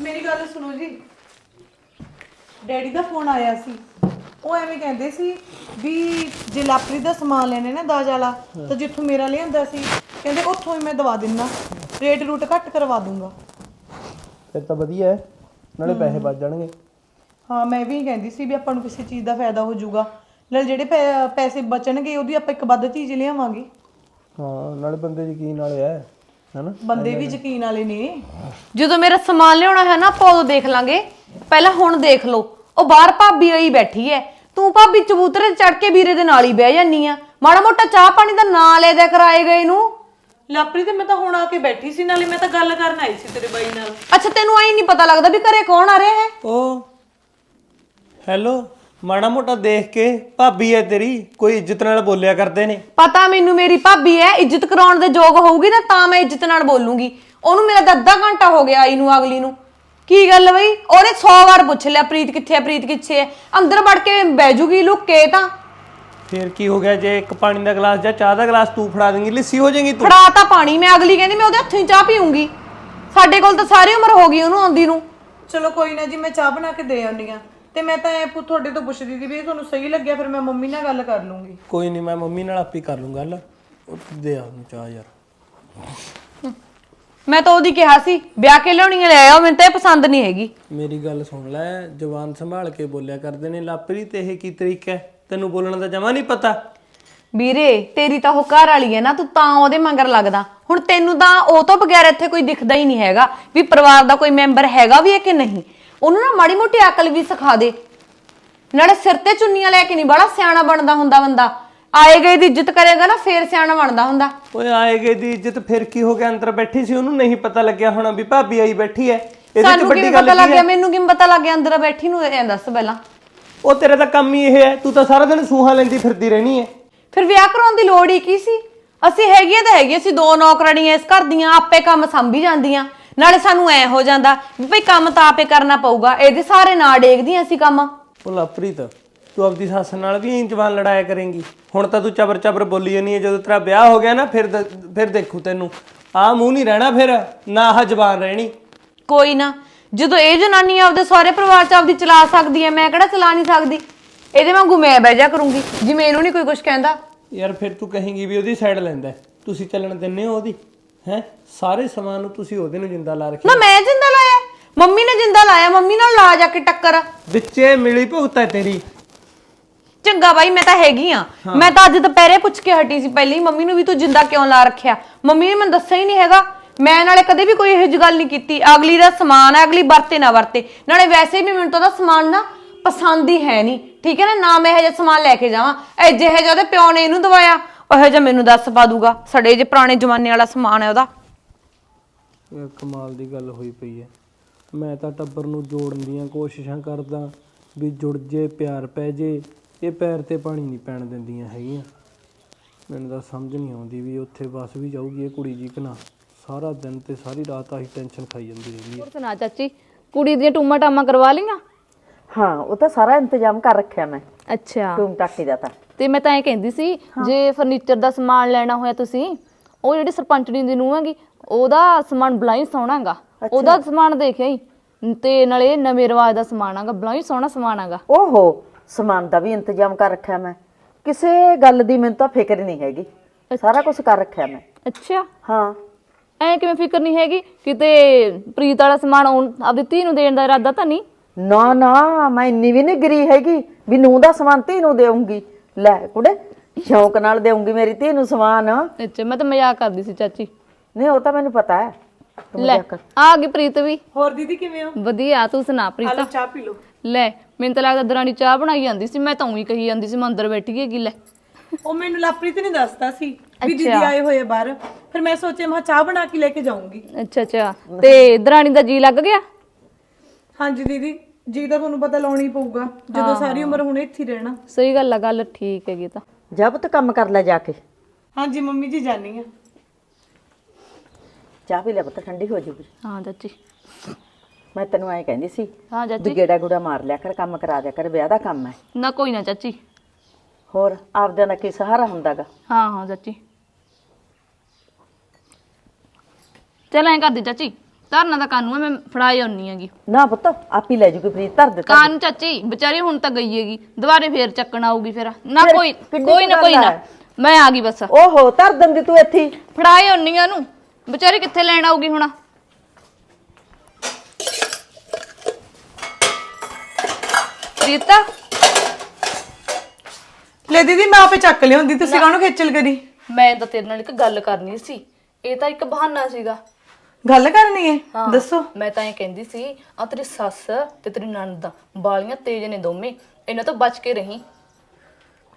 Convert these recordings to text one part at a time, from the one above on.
ਮੇਰੀ ਗੱਲ ਸੁਣੋ ਜੀ। ਡੈਡੀ ਦਾ ਫੋਨ ਆਇਆ ਸੀ। ਉਹ ਐਵੇਂ ਕਹਿੰਦੇ ਸੀ ਵੀ ਜੇ ਲਾਪਰੀ ਦਾ ਸਮਾਨ ਲੈਣੇ ਨਾ ਦਾਜ ਵਾਲਾ ਤਾਂ ਜਿੱਥੋਂ ਮੇਰਾ ਲਿਆਂਦਾ ਸੀ। ਕਹਿੰਦੇ ਉੱਥੋਂ ਹੀ ਮੈਂ ਦਵਾ ਦਿੰਨਾ। ਰੇਟ ਰੂਟ ਘੱਟ ਕਰਵਾ ਦੂੰਗਾ। ਫਿਰ ਤਾਂ ਵਧੀਆ ਹੈ। ਨਾਲੇ ਪੈਸੇ ਬਚ ਜਾਣਗੇ। ਹਾਂ ਮੈਂ ਵੀ ਕਹਿੰਦੀ ਸੀ ਵੀ ਆਪਾਂ ਨੂੰ ਕਿਸੇ ਚੀਜ਼ ਦਾ ਫਾਇਦਾ ਹੋ ਜਾਊਗਾ। ਨਾਲ ਜਿਹੜੇ ਪੈ- ਪੈਸੇ ਬਚਣਗੇ ਉਹਦੀ ਆਪਾਂ ਇੱਕ ਵੱਧ ਚੀਜ਼ ਲਿਆਵਾਂਗੇ। ਹਾਂ ਨਾਲੇ ਬੰਦੇ ਯਕੀਨ ਵਾਲੇ ਐ ਹੈਨਾ? ਬੰਦੇ ਵੀ ਯਕੀਨ ਵਾਲੇ ਨੇ। ਜਦੋਂ ਮੇਰਾ ਸਮਾਨ ਲਿਆਉਣਾ ਹੈ ਨਾ ਆਪਾਂ ਉਦੋਂ ਦੇਖ ਲਾਂਗੇ। ਪਹਿਲਾਂ ਹੁਣ ਦੇਖ ਲਓ। ਉਹ ਬਾਹਰ ਭਾਬੀ ਆਈ ਬੈਠੀ ਐ ਤੂੰ ਭਾਬੀ ਚਬੂਤਰੇ ਚੜ ਕੇ ਵੀਰੇ ਦੇ ਨਾਲ ਹੀ ਬਹਿ ਜਾਨੀ ਆ। ਮਾੜਾ ਮੋਟਾ ਚਾਹ ਪਾਣੀ ਦਾ ਨਾਂ ਲੈ ਦਿਆ ਕਰਾਏ ਗਏ ਨੂੰ। ਲਾਪਰੀ ਤੇ ਮੈਂ ਤਾਂ ਹੁਣ ਆ ਕੇ ਬੈਠੀ ਸੀ ਨਾਲੇ ਮੈਂ ਤਾਂ ਗੱਲ ਕਰਨ ਆਈ ਸੀ ਤੇਰੇ ਬਾਈ ਨਾਲ। ਅੱਛਾ ਤੈਨੂੰ ਆਈ ਨਹੀਂ ਪਤਾ ਲੱਗਦਾ ਵੀ ਘਰੇ ਕੌਣ ਆ ਰਿਹਾ ਹੈ? ਓ ਹੈਲੋ ਮਾੜਾ ਮੋਟਾ ਦੇਖ ਕੇ ਭਾਬੀ ਐ ਤੇਰੀ ਕੋਈ ਇੱਜ਼ਤ ਨਾਲ ਬੋਲਿਆ ਕਰਦੇ ਨੇ। ਪਤਾ ਮੈਨੂੰ ਮੇਰੀ ਭਾਬੀ ਐ ਇੱਜ਼ਤ ਕਰਾਉਣ ਦੇ ਯੋਗ ਹੋਊਗੀ ਨਾ ਤਾਂ ਮੈਂ ਇੱਜ਼ਤ ਨਾਲ ਬੋਲੂੰਗੀ। ਉਹਨੂੰ ਮੇਰਾ ਤਾਂ ਅੱਧਾ ਘੰਟਾ ਹੋ ਗਿਆ ਆਈ ਨੂੰ ਅਗਲੀ ਨੂੰ। ਕੀ ਗੱਲ ਬਈ? ਉਹਨੇ 100 ਵਾਰ ਪੁੱਛ ਲਿਆ ਪ੍ਰੀਤ ਕਿੱਥੇ ਐ ਪ੍ਰੀਤ ਕਿੱਥੇ ਐ। ਅੰਦਰ ਵੜ ਕੇ ਬਹਿ ਜੂਗੀ ਲੁੱਕ ਕੇ ਤਾਂ। ਫੇਰ ਕੀ ਹੋ ਗਿਆ ਜੇ ਇੱਕ ਪਾਣੀ ਦਾ ਗਲਾਸ ਜਾਂ ਚਾਹ ਦਾ ਗਲਾਸ ਤੂੰ ਫੜਾ ਦੇਂਗੀ ਲਿੱਸੀ ਹੋ ਜਾਏਗੀ ਤੂੰ। ਫੜਾ ਤਾਂ ਪਾਣੀ ਮੈਂ ਅਗਲੀ ਕਹਿੰਦੀ ਮੈਂ ਉਹਦੇ ਹੱਥੋਂ ਹੀ ਚਾਹ ਪੀਉਂਗੀ ਸਾਡੇ ਕੋਲ ਤਾਂ ਸਾਰੀ ਉਮਰ ਹੋ ਗਈ ਉਹਨੂੰ ਆਉਂਦੀ ਨੂੰ। ਚਲੋ ਕੋਈ ਨਾ ਜੀ ਮੈਂ ਚਾਹ ਬਣਾ ਕੇ ਦੇ ਆਉਂਦੀ ਆ ਤੇ ਮੈਂ ਤਾਂ ਇਹ ਤੁਹਾਡੇ ਤੋਂ ਪੁੱਛਦੀ ਸੀ ਵੀ ਇਹ ਤੁਹਾਨੂੰ ਸਹੀ ਲੱਗਿਆ ਫਿਰ ਮੈਂ ਮੰਮੀ ਨਾਲ ਗੱਲ ਕਰ ਲੂੰਗੀ। ਕੋਈ ਨਹੀਂ ਮੈਂ ਮੰਮੀ ਨਾਲ ਆਪੇ ਕਰ ਲੂੰ ਗੱਲ। ਉਹ ਦੇ ਆ ਉਹਨੂੰ ਚਾਹ ਯਾਰ। ਮੈਂ ਤਾਂ ਉਹਦੀ ਕਿਹਾ ਸੀ ਵਿਆਹ ਕੇ ਲਿਆਉਣੀ ਲੈ ਆਓ ਮੈਨੂੰ ਤਾਂ ਇਹ ਪਸੰਦ ਨਹੀਂ ਹੈਗੀ। ਮੇਰੀ ਗੱਲ ਸੁਣ ਲੈ ਜਵਾਨ ਸੰਭਾਲ ਕੇ ਬੋਲਿਆ ਕਰਦੇ ਨੇ ਲਾਪਰੀ ਤੇ ਇਹ ਕੀ ਤਰੀਕਾ ਹੈ? ਤੈਨੂੰ ਬੋਲਣ ਦਾ ਜਮਾ ਨਹੀਂ ਪਤਾ? ਵੀਰੇ ਤੇਰੀ ਤਾਂ ਉਹ ਘਰ ਵਾਲੀ ਹੈ ਨਾ ਤੂੰ ਤਾਂ ਉਹਦੇ ਮੰਗਰ ਲੱਗਦਾ। ਹੁਣ ਤੈਨੂੰ ਤਾਂ ਉਹ ਤੋਂ ਬਗੈਰ ਇੱਥੇ ਕੋਈ ਦਿਖਦਾ ਹੀ ਨਹੀਂ ਹੈਗਾ ਵੀ ਪਰਿਵਾਰ ਦਾ ਕੋਈ ਮੈਂਬਰ ਹੈਗਾ ਵੀ ਹੈ ਕਿ ਨਹੀਂ? ਉਹਨੂੰ ਨਾ ਮਾੜੀ ਮੋਟੀ ਅਕਲ ਵੀ ਸਿਖਾ ਦੇ। ਨਾਲੇ ਸਿਰ ਤੇ ਚੁੰਨੀਆਂ ਲੈ ਕੇ ਨਹੀਂ ਬੜਾ ਸਿਆਣਾ ਬਣਦਾ ਹੁੰਦਾ ਬੰਦਾ। ਆਏ ਗਏ ਦੀ ਇੱਜ਼ਤ ਕਰੇਗਾ ਨਾ ਫੇਰ ਸਿਆਣਾ ਬਣਦਾ ਹੁੰਦਾ। ਓਏ ਆਏਗੇ ਦੀ ਇੱਜ਼ਤ ਫਿਰ ਕੀ ਹੋ ਗਿਆ? ਅੰਦਰ ਬੈਠੀ ਸੀ ਉਹਨੂੰ ਨਹੀਂ ਪਤਾ ਲੱਗਿਆ ਹੋਣਾ ਵੀ ਭਾਬੀ ਆਈ ਬੈਠੀ ਹੈ ਇਹਦੇ ਚ ਸਾਨੂੰ ਵੱਡੀ ਗੱਲ ਪਤਾ ਲੱਗ ਕੀ ਗਿਆ? ਹੈ ਮੈਨੂੰ ਕਿਵੇਂ ਪਤਾ ਲੱਗ ਗਿਆ? ਅੰਦਰ ਬੈਠੀ ਨੂੰ ਇਹ ਦੱਸ ਪਹਿਲਾਂ। ਉਹ ਤੇਰਾ ਤਾਂ ਕੰਮ ਹੀ ਇਹ ਹੈ ਤੂੰ ਤਾਂ ਸਾਰਾ ਦਿਨ ਸੂਹਾ ਲੈਂਦੀ ਫਿਰਦੀ ਰਹਿਣੀ ਹੈ ਫਿਰ ਵਿਆਹ ਕਰਾਉਣ ਦੀ ਲੋੜ ਹੀ ਕੀ ਸੀ? ਅਸੀਂ ਹੈਗੀਆਂ ਤਾਂ ਹੈਗੀਆਂ ਸੀ ਦੋ ਨੌਕਰਾਣੀਆਂ ਇਸ ਘਰ ਦੀਆਂ ਆਪੇ ਕੰਮ ਸੰਭੀ ਜਾਂਦੀਆਂ। ਨਾਲੇ ਸਾਨੂੰ ਐ ਹੋ ਜਾਂਦਾ ਵੀ ਭਈ ਕੰਮ ਤਾਂ ਆਪੇ ਕਰਨਾ ਪਊਗਾ ਇਹਦੇ ਸਾਰੇ ਨਾ ਡੇਗਦੀਆਂ ਅਸੀਂ ਕੰਮ। ਉਹ ਲਵਪ੍ਰੀਤ ਤੂੰ ਆਪਦੀ ਸੱਸ ਨਾਲ ਵੀ ਇੰਜ ਜਵਾਨ ਲੜਾਇਆ ਕਰੇਂਗੀ। ਹੁਣ ਤਾਂ ਤੂੰ ਚਬਰ ਚਬਰ ਬੋਲੀ ਜਾਨੀ ਹੈ ਜਦੋਂ ਤੇਰਾ ਵਿਆਹ ਹੋ ਗਿਆ ਨਾ ਫਿਰ ਦ- ਫਿਰ ਦੇਖੂ ਤੈਨੂੰ। ਆਹ ਮੂੰਹ ਨਹੀਂ ਰਹਿਣਾ ਫਿਰ ਨਾ ਆਹ ਜ਼ਬਾਨ ਰਹਿਣੀ। ਕੋਈ ਨਾ ਜਦੋਂ ਇਹ ਜਨਾਨੀ ਆਪਦੇ ਸਾਰੇ ਪਰਿਵਾਰ ਚ ਆਪਦੀ ਚਲਾ ਸਕਦੀ ਐ ਮੈਂ ਕਿਹੜਾ ਚਲਾ ਨਹੀਂ ਸਕਦੀ? ਇਹਦੇ ਵਾਂਗੂ ਮੈਂ ਬਹਿ ਜਾ ਕਰੂੰਗੀ ਜਿਵੇਂ ਇਹਨੂੰ ਨਹੀਂ ਕੋਈ ਕੁਝ ਕਹਿੰਦਾ। ਯਾਰ ਫਿਰ ਤੂੰ ਕਹੇਂਗੀ ਵੀ ਉਹਦੀ ਸਾਈਡ ਲੈਂਦਾ ਹੈ। ਤੁਸੀਂ ਚੱਲਣ ਦਿੰਦੇ ਹੋ ਉਹਦੀ। ਹੈ? ਸਾਰੇ ਸਮਾਨ ਨੂੰ ਤੁਸੀਂ ਉਹਦੇ ਨੂੰ ਜਿੰਦਾ ਲਾ ਰੱਖਿਆ। ਨਾ ਮੈਂ ਜਿੰਦਾ ਲਾਇਆ। ਮੰਮੀ ਨੇ ਜਿੰਦਾ ਲਾਇਆ। ਮੰਮੀ ਨਾਲ ਲਾ ਜਾ ਕੇ ਟੱਕਰ। ਵਿੱਚੇ ਮਿਲੀ ਭੁਗਤ ਹੈ ਤੇਰੀ। ਚੰਗਾ ਬਾਈ ਮੈਂ ਤਾਂ ਹੈਗੀ ਆ। ਮੈਂ ਤਾਂ ਅੱਜ ਦੁਪਹਿਰੇ ਪੁੱਛ ਕੇ ਹਟੀ ਸੀ ਪਹਿਲਾਂ। ਮੰਮੀ ਨੂੰ ਵੀ ਤੂੰ ਜਿੰਦਾ ਕਿਉਂ ਲਾ ਰੱਖਿਆ? ਮੰਮੀ ਨੇ ਮੈਨੂੰ ਦੱਸਿਆ ਹੀ ਨਹੀਂ ਹੈਗਾ। ਮੈਂ ਨਾਲੇ ਕਦੇ ਵੀ ਕੋਈ ਇਹੋ ਜਿਹੀ ਗੱਲ ਨਹੀਂ ਕੀਤੀ। ਅਗਲੀ ਦਾ ਸਮਾਨ ਹੈ ਅਗਲੀ ਵਰਤੇ ਨਾ ਵਰਤੇ। ਨਾਲੇ ਵੈਸੇ ਵੀ ਮੈਨੂੰ ਤਾਂ ਉਹਦਾ ਸਮਾਨ ਨਾ ਪਸੰਦ ਹੀ ਹੈ ਨਹੀਂ। ਠੀਕ ਹੈ ਨਾ? ਨਾ ਮੈਂ ਇਹੋ ਜਿਹਾ ਸਮਾਨ ਲੈ ਕੇ ਜਾਵਾਂ। ਐ ਜਿਹੇ ਜਿਹਾ ਉਹਦੇ ਪਿਓ ਨੇ ਇਹਨੂੰ ਦਵਾਇਆ। ਉਹੋ ਜਿਹਾ ਮੈਨੂੰ ਦੱਸ ਪਾ ਦੂਗਾ ਸੜੇ ਜੇ ਪੁਰਾਣੇ ਜ਼ਮਾਨੇ ਵਾਲਾ ਸਮਾਨ ਹੈ ਉਹਦਾ। ਇਹ ਕਮਾਲ ਦੀ ਗੱਲ ਹੋਈ ਪਈ ਹੈ। ਮੈਂ ਤਾਂ ਟੱਬਰ ਨੂੰ ਜੋੜਨ ਦੀਆਂ ਕੋਸ਼ਿਸ਼ਾਂ ਕਰਦਾ ਵੀ ਜੁੜ ਜੇ ਪਿਆਰ ਪੈ ਜੇ ਇਹ ਪੈਰ ਤੇ ਪਾਣੀ ਨਹੀਂ ਪੈਣ ਦਿੰਦੀਆਂ ਹੈਗੀਆਂ। ਮੈਨੂੰ ਤਾਂ ਸਮਝ ਨਹੀਂ ਆਉਂਦੀ ਵੀ ਉੱਥੇ ਬਸ ਵੀ ਜਾਊਗੀ ਇਹ ਕੁੜੀ ਜੀ ਕਿ ਨਾ। ਸਾਰਾ ਦਿਨ ਤੇ ਸਾਰੀ ਰਾਤ ਆਹੀ ਟੈਨਸ਼ਨ ਖਾਈ ਜਾਂਦੀ ਰਹਿੰਦੀ ਹੈ। ਹੋਰ ਸੁਣਾ ਚਾਚੀ ਕੁੜੀ ਦੀਆਂ ਟੂਮਾ ਟਾਮਾ ਕਰਵਾ ਲਈਆਂ? ਹਾਂ ਉਹ ਤਾਂ ਸਾਰਾ ਇੰਤਜ਼ਾਮ ਕਰ ਰੱਖਿਆ ਮੈਂ। ਅੱਛਾ। ਟੂਮ ਟਾਕੀ ਦਾ ਤਾਂ। ਤੇ ਮੈਂ ਤਾਂ ਇਹ ਕਹਿੰਦੀ ਸੀ ਜੇ ਫਰਨੀਚਰ ਦਾ ਸਮਾਨ ਲੈਣਾ ਹੋਇਆ ਤੁਸੀਂ ਉਹ ਜਿਹੜੀ ਸਰਪੰਚਣੀ ਦੀ ਨੂੰਹ ਹੈਗੀ ਉਹਦਾ ਸਮਾਨ ਬਲਾਈ ਸੋਹਣਾਗਾ ਉਹਦਾ ਸਮਾਨ ਦੇਖਿਆ ਹੀ ਤੇ ਨਾਲੇ ਨਵੇਂ ਰਿਵਾਜ ਦਾ ਸਮਾਨ ਆਗਾ ਬਲਾਈ ਸੋਹਣਾ ਸਮਾਨ ਆਗਾ ਓਹੋ ਸਮਾਨ ਦਾ ਵੀ ਇੰਤਜ਼ਾਮ ਕਰ ਰੱਖਿਆ ਮੈਂ। ਕਿਸੇ ਗੱਲ ਦੀ ਮੈਨੂੰ ਤਾਂ ਫਿਕਰ ਨਹੀਂ ਹੈਗੀ। ਸਾਰਾ ਕੁਝ ਕਰ ਰੱਖਿਆ ਮੈਂ। ਅੱਛਾ। ਹਾਂ। ਐ ਕਿਵੇਂ ਫਿਕਰ ਨਹੀਂ ਹੈਗੀ? ਕਿਤੇ ਪ੍ਰੀਤ ਵਾਲਾ ਸਮਾਨ ਉਹ ਆਪਦੀ ਧੀ ਨੂੰ ਦੇਣ ਦਾ ਇਰਾਦਾ ਤਾਂ ਨਹੀਂ? ਨਾ ਨਾ ਮੈਂ ਇੰਨੀ ਵੀ ਨਹੀਂ ਗਰੀ ਹੈਗੀ ਵੀ ਨੂੰ ਦਾ ਸਮਾਨ ਧੀ ਨੂੰ ਦੇਉਂਗੀ ਲੈ ਕੁੜੇ ਸ਼ੌਂਕ ਨਾਲ ਦੇਉਂਗੀ ਮੇਰੀ ਧੀ ਨੂੰ ਸਮਾਨ। ਅੱਛਾ ਮੈਂ ਤਾਂ ਮਜ਼ਾਕ ਕਰਦੀ ਸੀ ਚਾਚੀ। ਨਹੀਂ ਉਹ ਤਾਂ ਮੈਨੂੰ ਪਤਾ ਹੈ। ਤੂੰ ਲੈ ਮਜ਼ਾਕ ਕਰ। ਆ ਗਈ ਪ੍ਰੀਤ ਵੀ। ਹੋਰ ਦੀਦੀ ਕਿਵੇਂ ਹੋ? ਵਧੀਆ ਤੂੰ ਸੁਣਾ ਪ੍ਰੀਤ। ਆਲੋ ਚਾਹ ਪੀ ਲਓ। ਲੈ ਮੈਨੂੰ ਤਾਂ ਲੱਗਦਾ ਦਰਾਣੀ ਚਾਹ ਬਣਾਈ ਜਾਂਦੀ ਸੀ ਮੈਂ ਤਾਂ ਉਹੀ ਕਹੀ ਜਾਂਦੀ ਸੀ ਮੈਂ ਅੰਦਰ ਬੈਠੀ ਹੈਗੀ ਲੈ। ਉਹ ਮੈਨੂੰ ਲਾਪ੍ਰੀਤ ਨੇ ਦੱਸਤਾ ਸੀ ਵੀ ਦੀਦੀ ਆਏ ਹੋਏ ਆ ਬਾਹਰ। ਫਿਰ ਮੈਂ ਸੋਚਿਆ ਮੈਂ ਕਿਹਾ ਚਾਹ ਬਣਾ ਕੇ ਲੈ ਕੇ ਜਾਊਂਗੀ। ਅੱਛਾ ਅੱਛਾ। ਤੇ ਦਰਾਣੀ ਦਾ ਜੀ ਲੱਗ ਗਿਆ? ਹਾਂਜੀ ਦੀਦੀ। ਜੀ ਤਾਂ ਤੁਹਾਨੂੰ ਪਤਾ ਲਾਉਣੀ ਪਊਗਾ ਜਦੋਂ ਸਾਰੀ ਉਮਰ ਹੁਣ ਇੱਥੇ ਹੀ ਰਹਿਣਾ। ਸਹੀ ਗੱਲ ਆ ਗੱਲ ਠੀਕ ਹੈਗੀ ਤਾਂ। ਜਾ ਪੁੱਤ ਕੰਮ ਕਰ ਲੈ ਜਾ ਕੇ। ਹਾਂਜੀ ਮੰਮੀ ਜੀ ਜਾਨੀ ਆ। ਚਾਹ ਪੀ ਲੈ ਪੁੱਤ ਠੰਡੀ ਹੋ ਜੂਗੀ। ਹਾਂ ਚਾਚੀ। ਮੈਂ ਤੈਨੂੰ ਐਂ ਕਹਿੰਦੀ ਸੀ ਹਾਂ ਵੀ ਚਾਚੀ ਗੇੜਾ ਗੁੜਾ ਮਾਰ ਲਿਆ ਕਰ ਕੰਮ ਕਰਾ ਦਿਆ ਕਰ ਵਿਆਹ ਦਾ ਕੰਮ ਹੈ। ਨਾ ਕੋਈ ਨਾ ਚਾਚੀ। ਹੋਰ ਆਪਦਿਆਂ ਦਾ ਕੀ ਸਹਾਰਾ ਹੁੰਦਾਗਾ? ਹਾਂ ਹਾਂ ਚਾਚੀ। ਚਲ ਐਂ ਕਰਦੀ ਚਾਚੀ। ਧਰਨਾ ਦਾ ਕਾਨੂੰ ਆ ਮੈਂ ਫੜਾਈ ਆਉਣੀ ਹੈਗੀ। ਨਾ ਪੁੱਤ ਆਪੀ ਲੈ ਜੂਗੀ ਪ੍ਰੀਤ ਧਰ ਦੇ ਧਰ ਦੇ। ਕਾਨੂੰ ਚਾਚੀ ਵਿਚਾਰੀ ਹੁਣ ਤਾਂ ਗਈ ਹੈਗੀ ਦੁਬਾਰੇ ਫੇਰ ਚੱਕਣ ਆਊਗੀ ਫਿਰ। ਨਾ ਫਿਰ ਕੋਈ ਕਿੱਡੀ ਕੋਈ ਨਾ ਕੁ ਕੋਈ ਗੱਲ ਨਾ ਹੈ? ਮੈਂ ਆ ਗਈ ਬਸ। ਓਹੋ ਧਰ ਦਿੰਦੀ ਤੂੰ ਇੱਥੇ ਹੀ। ਫੜਾਈ ਆਉਣੀ ਆ ਉਹਨੂੰ। ਵਿਚਾਰੀ ਕਿੱਥੇ ਲੈਣ ਆਊਗੀ ਹੁਣ? ਰੀਤਾ ਲੈ ਦੀਦੀ ਮੈਂ ਆਪੇ ਚੱਕ ਲਿਆਉਂਦੀ ਤੁਸੀਂ ਕਾਹਨੂੰ ਖੇਚਲ ਕਰੀ? ਮੈਂ ਤਾਂ ਤੇਰੇ ਨਾਲ ਇੱਕ ਗੱਲ ਕਰਨੀ ਸੀ। ਇਹ ਤਾਂ ਇੱਕ ਬਹਾਨਾ ਸੀਗਾ। ਗੱਲ ਕਰਨੀ ਹੈ ਦੱਸੋ। ਮੈਂ ਤਾਂ ਇਹ ਕਹਿੰਦੀ ਸੀ ਆ ਤੇਰੀ ਸੱਸ ਤੇ ਤੇਰੀ ਨਣਦ ਬਾਲੀਆਂ ਤੇਜ਼ ਨੇ ਦੋਵੇਂ ਇਹਨਾਂ ਤੋਂ ਬਚ ਕੇ ਰਹੀਂ।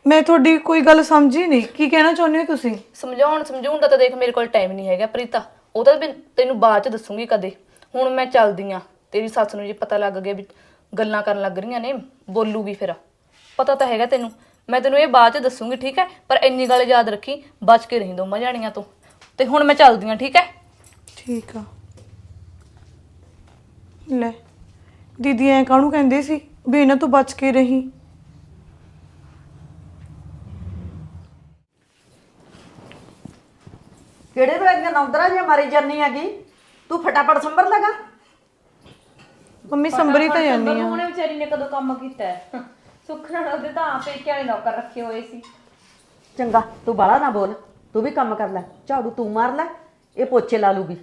ਮੈਂ ਤੁਹਾਡੀ ਕੋਈ ਗੱਲ ਸਮਝੀ ਨਹੀਂ। ਕੀ ਕਹਿਣਾ ਚਾਹੁੰਦੇ ਹੋ ਤੁਸੀਂ? ਸਮਝਾਉਣ ਸਮਝਾਉਣ ਦਾ ਤਾਂ ਦੇਖ ਮੇਰੇ ਕੋਲ ਟਾਈਮ ਨਹੀਂ ਹੈਗਾ ਪ੍ਰੀਤਾ। ਉਹ ਤਾਂ ਮੈਂ ਤੈਨੂੰ ਬਾਅਦ ਚ ਦੱਸੂਗੀ ਕਦੇ। ਹੁਣ ਮੈਂ ਚੱਲਦੀ ਆ। ਤੇਰੀ ਸੱਸ ਨੂੰ ਜੇ ਪਤਾ ਲੱਗ ਗਿਆ ਵੀ ਗੱਲਾਂ ਕਰਨ ਲੱਗ ਰਹੀਆਂ ਨੇ ਬੋਲੂਗੀ ਫਿਰ। ਪਤਾ ਤਾਂ ਹੈਗਾ ਤੈਨੂੰ। ਮੈਂ ਤੈਨੂੰ ਇਹ ਬਾਅਦ ਚ ਦੱਸੂਗੀ ਠੀਕ ਹੈ? ਪਰ ਇੰਨੀ ਗੱਲ ਯਾਦ ਰੱਖੀ ਬਚ ਕੇ ਰਹੀਂ ਦੋਵਾਂ ਜਾਣੀਆਂ ਤੋਂ। ਤੇ ਹੁਣ ਮੈਂ ਚੱਲਦੀ ਆ ਠੀਕ ਹੈ? ਠੀਕ ਆ। ਲੈ ਦੀਦੀ ਐ ਕਾਹਨੂੰ ਕਹਿੰਦੇ ਸੀ ਵੀ ਇਹਨਾਂ ਤੋਂ ਬਚ ਕੇ ਰਹੀ? ਕਿਹੜੇ ਵੇਲੇ ਦੀਆਂ ਨੌਂਦਰਾਂ ਜਿਹੀਆਂ ਮਾਰੀ ਜਾਨੀ ਹੈਗੀ? ਤੂੰ ਫਟਾਫਟ ਸੰਭਰ ਲਗਾ ਮੰਮੀ ਸੰਭਰੀ ਤਾਂ ਜਾਂਦੀ ਆ। ਉਹਨੇ ਵਿਚਾਰੀ ਨੇ ਕਦੋਂ ਕੰਮ ਕੀਤਾ ਹੈ? ਸੁੱਖ ਨਾਲ ਉਹਦੇ ਤਾਂ ਆਪੇ ਕਿਹੜੇ ਨੌਕਰ ਰੱਖੇ ਹੋਏ ਸੀ। ਚੰਗਾ ਤੂੰ ਬਾਲਾ ਨਾ ਬੋਲ। ਤੂੰ ਵੀ ਕੰਮ ਕਰ ਲੈ। ਝਾੜੂ ਤੂੰ ਮਾਰ ਲੈ। ਇਹ ਪੋਚੇ ਲਾ ਲੂਗੀ।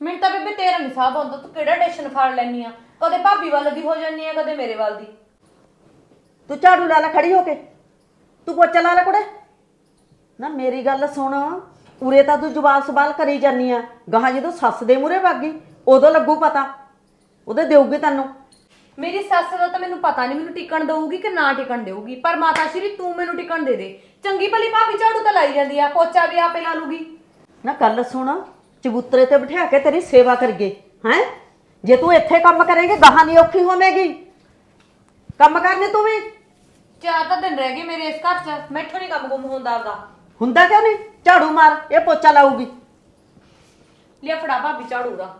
ਮੈਨੂੰ ਤਾਂ ਬੇਬੇ ਤੇਰਾ ਨਹੀਂ ਸਾਬ ਆਉਂਦਾ ਤੂੰ ਕਿਹੜਾ ਟੈਸ਼ਨ ਫੜ ਲੈਨੀ ਆ? ਕਦੇ ਭਾਬੀ ਵੱਲ ਦੀ ਹੋ ਜਾਂਦੀ ਆ ਕਦੇ ਮੇਰੇ ਵੱਲ ਦੀ। ਤੂੰ ਝਾੜੂ ਲਾ ਲੈ ਖੜੀ ਹੋ ਕੇ। ਤੂੰ ਪੋਚਾ ਲਾ ਲੈ ਕੁੜੇ। ਨਾ ਮੇਰੀ ਗੱਲ ਸੁਣ ਉਰੇ ਤਾਂ ਤੂੰ ਜਵਾਬ ਸਵਾਲ ਕਰੀ ਜਾਨੀ ਆ। ਗਾਹਾਂ ਜਦੋਂ ਸੱਸ ਦੇ ਵਗ ਗਈ ਉਦੋਂ ਲੱਗੂ ਪਤਾ। ਉਹਦੇ ਦੇਊਗੀ ਤੈਨੂੰ। ਮੇਰੀ ਸੱਸ ਦਾ ਤਾਂ ਮੈਨੂੰ ਪਤਾ ਨਹੀਂ ਮੈਨੂੰ ਟਿਕਣ ਦਊਗੀ ਕਿ ਨਾ ਟਿਕਣ ਦੇਊਗੀ। ਪਰ ਮਾਤਾ ਸ਼੍ਰੀ ਤੂੰ ਮੈਨੂੰ ਟਿਕਣ ਦੇ ਦੇ। ਚੰਗੀ ਭਲੀ ਭਾਬੀ ਝਾੜੂ ਤਾਂ ਲਾਈ ਜਾਂਦੀ ਆ ਪੋਚਾ ਵੀ ਆਪੇ ਲਾ ਲੂਗੀ। ਨਾ ਗੱਲ ਸੁਣ ਚਬੂਤਰੇ ਤੇ ਬਿਠਾ ਕੇ ਤੇਰੀ ਸੇਵਾ ਕਰਗੇ ਹੈ? ਜੇ ਤੂੰ ਇੱਥੇ ਕੰਮ ਕਰੇਂਗੇ ਗਾਹਾਂ ਨਹੀਂ ਔਖੀ ਹੋਵੇਗੀ। ਕੰਮ ਕਰਨੇ ਤੂੰ ਵੀ? ਚਾਰ ਤਾਂ ਦਿਨ ਰਹਿ ਗਏ ਮੇਰੇ ਇਸ ਘਰ 'ਚ ਮੈਥੋਂ ਨਹੀਂ ਕੰਮ ਗੁੰਮ ਹੁੰਦਾ ਆਪਦਾ। ਹੁੰਦਾ ਕਿਉਂ ਨਹੀਂ? ਝਾੜੂ ਮਾਰ ਇਹ ਪੋਚਾ ਲਾਊਗੀ। ਲਿਆ ਫੜਾ ਭਾਬੀ ਝਾੜੂ ਦਾ।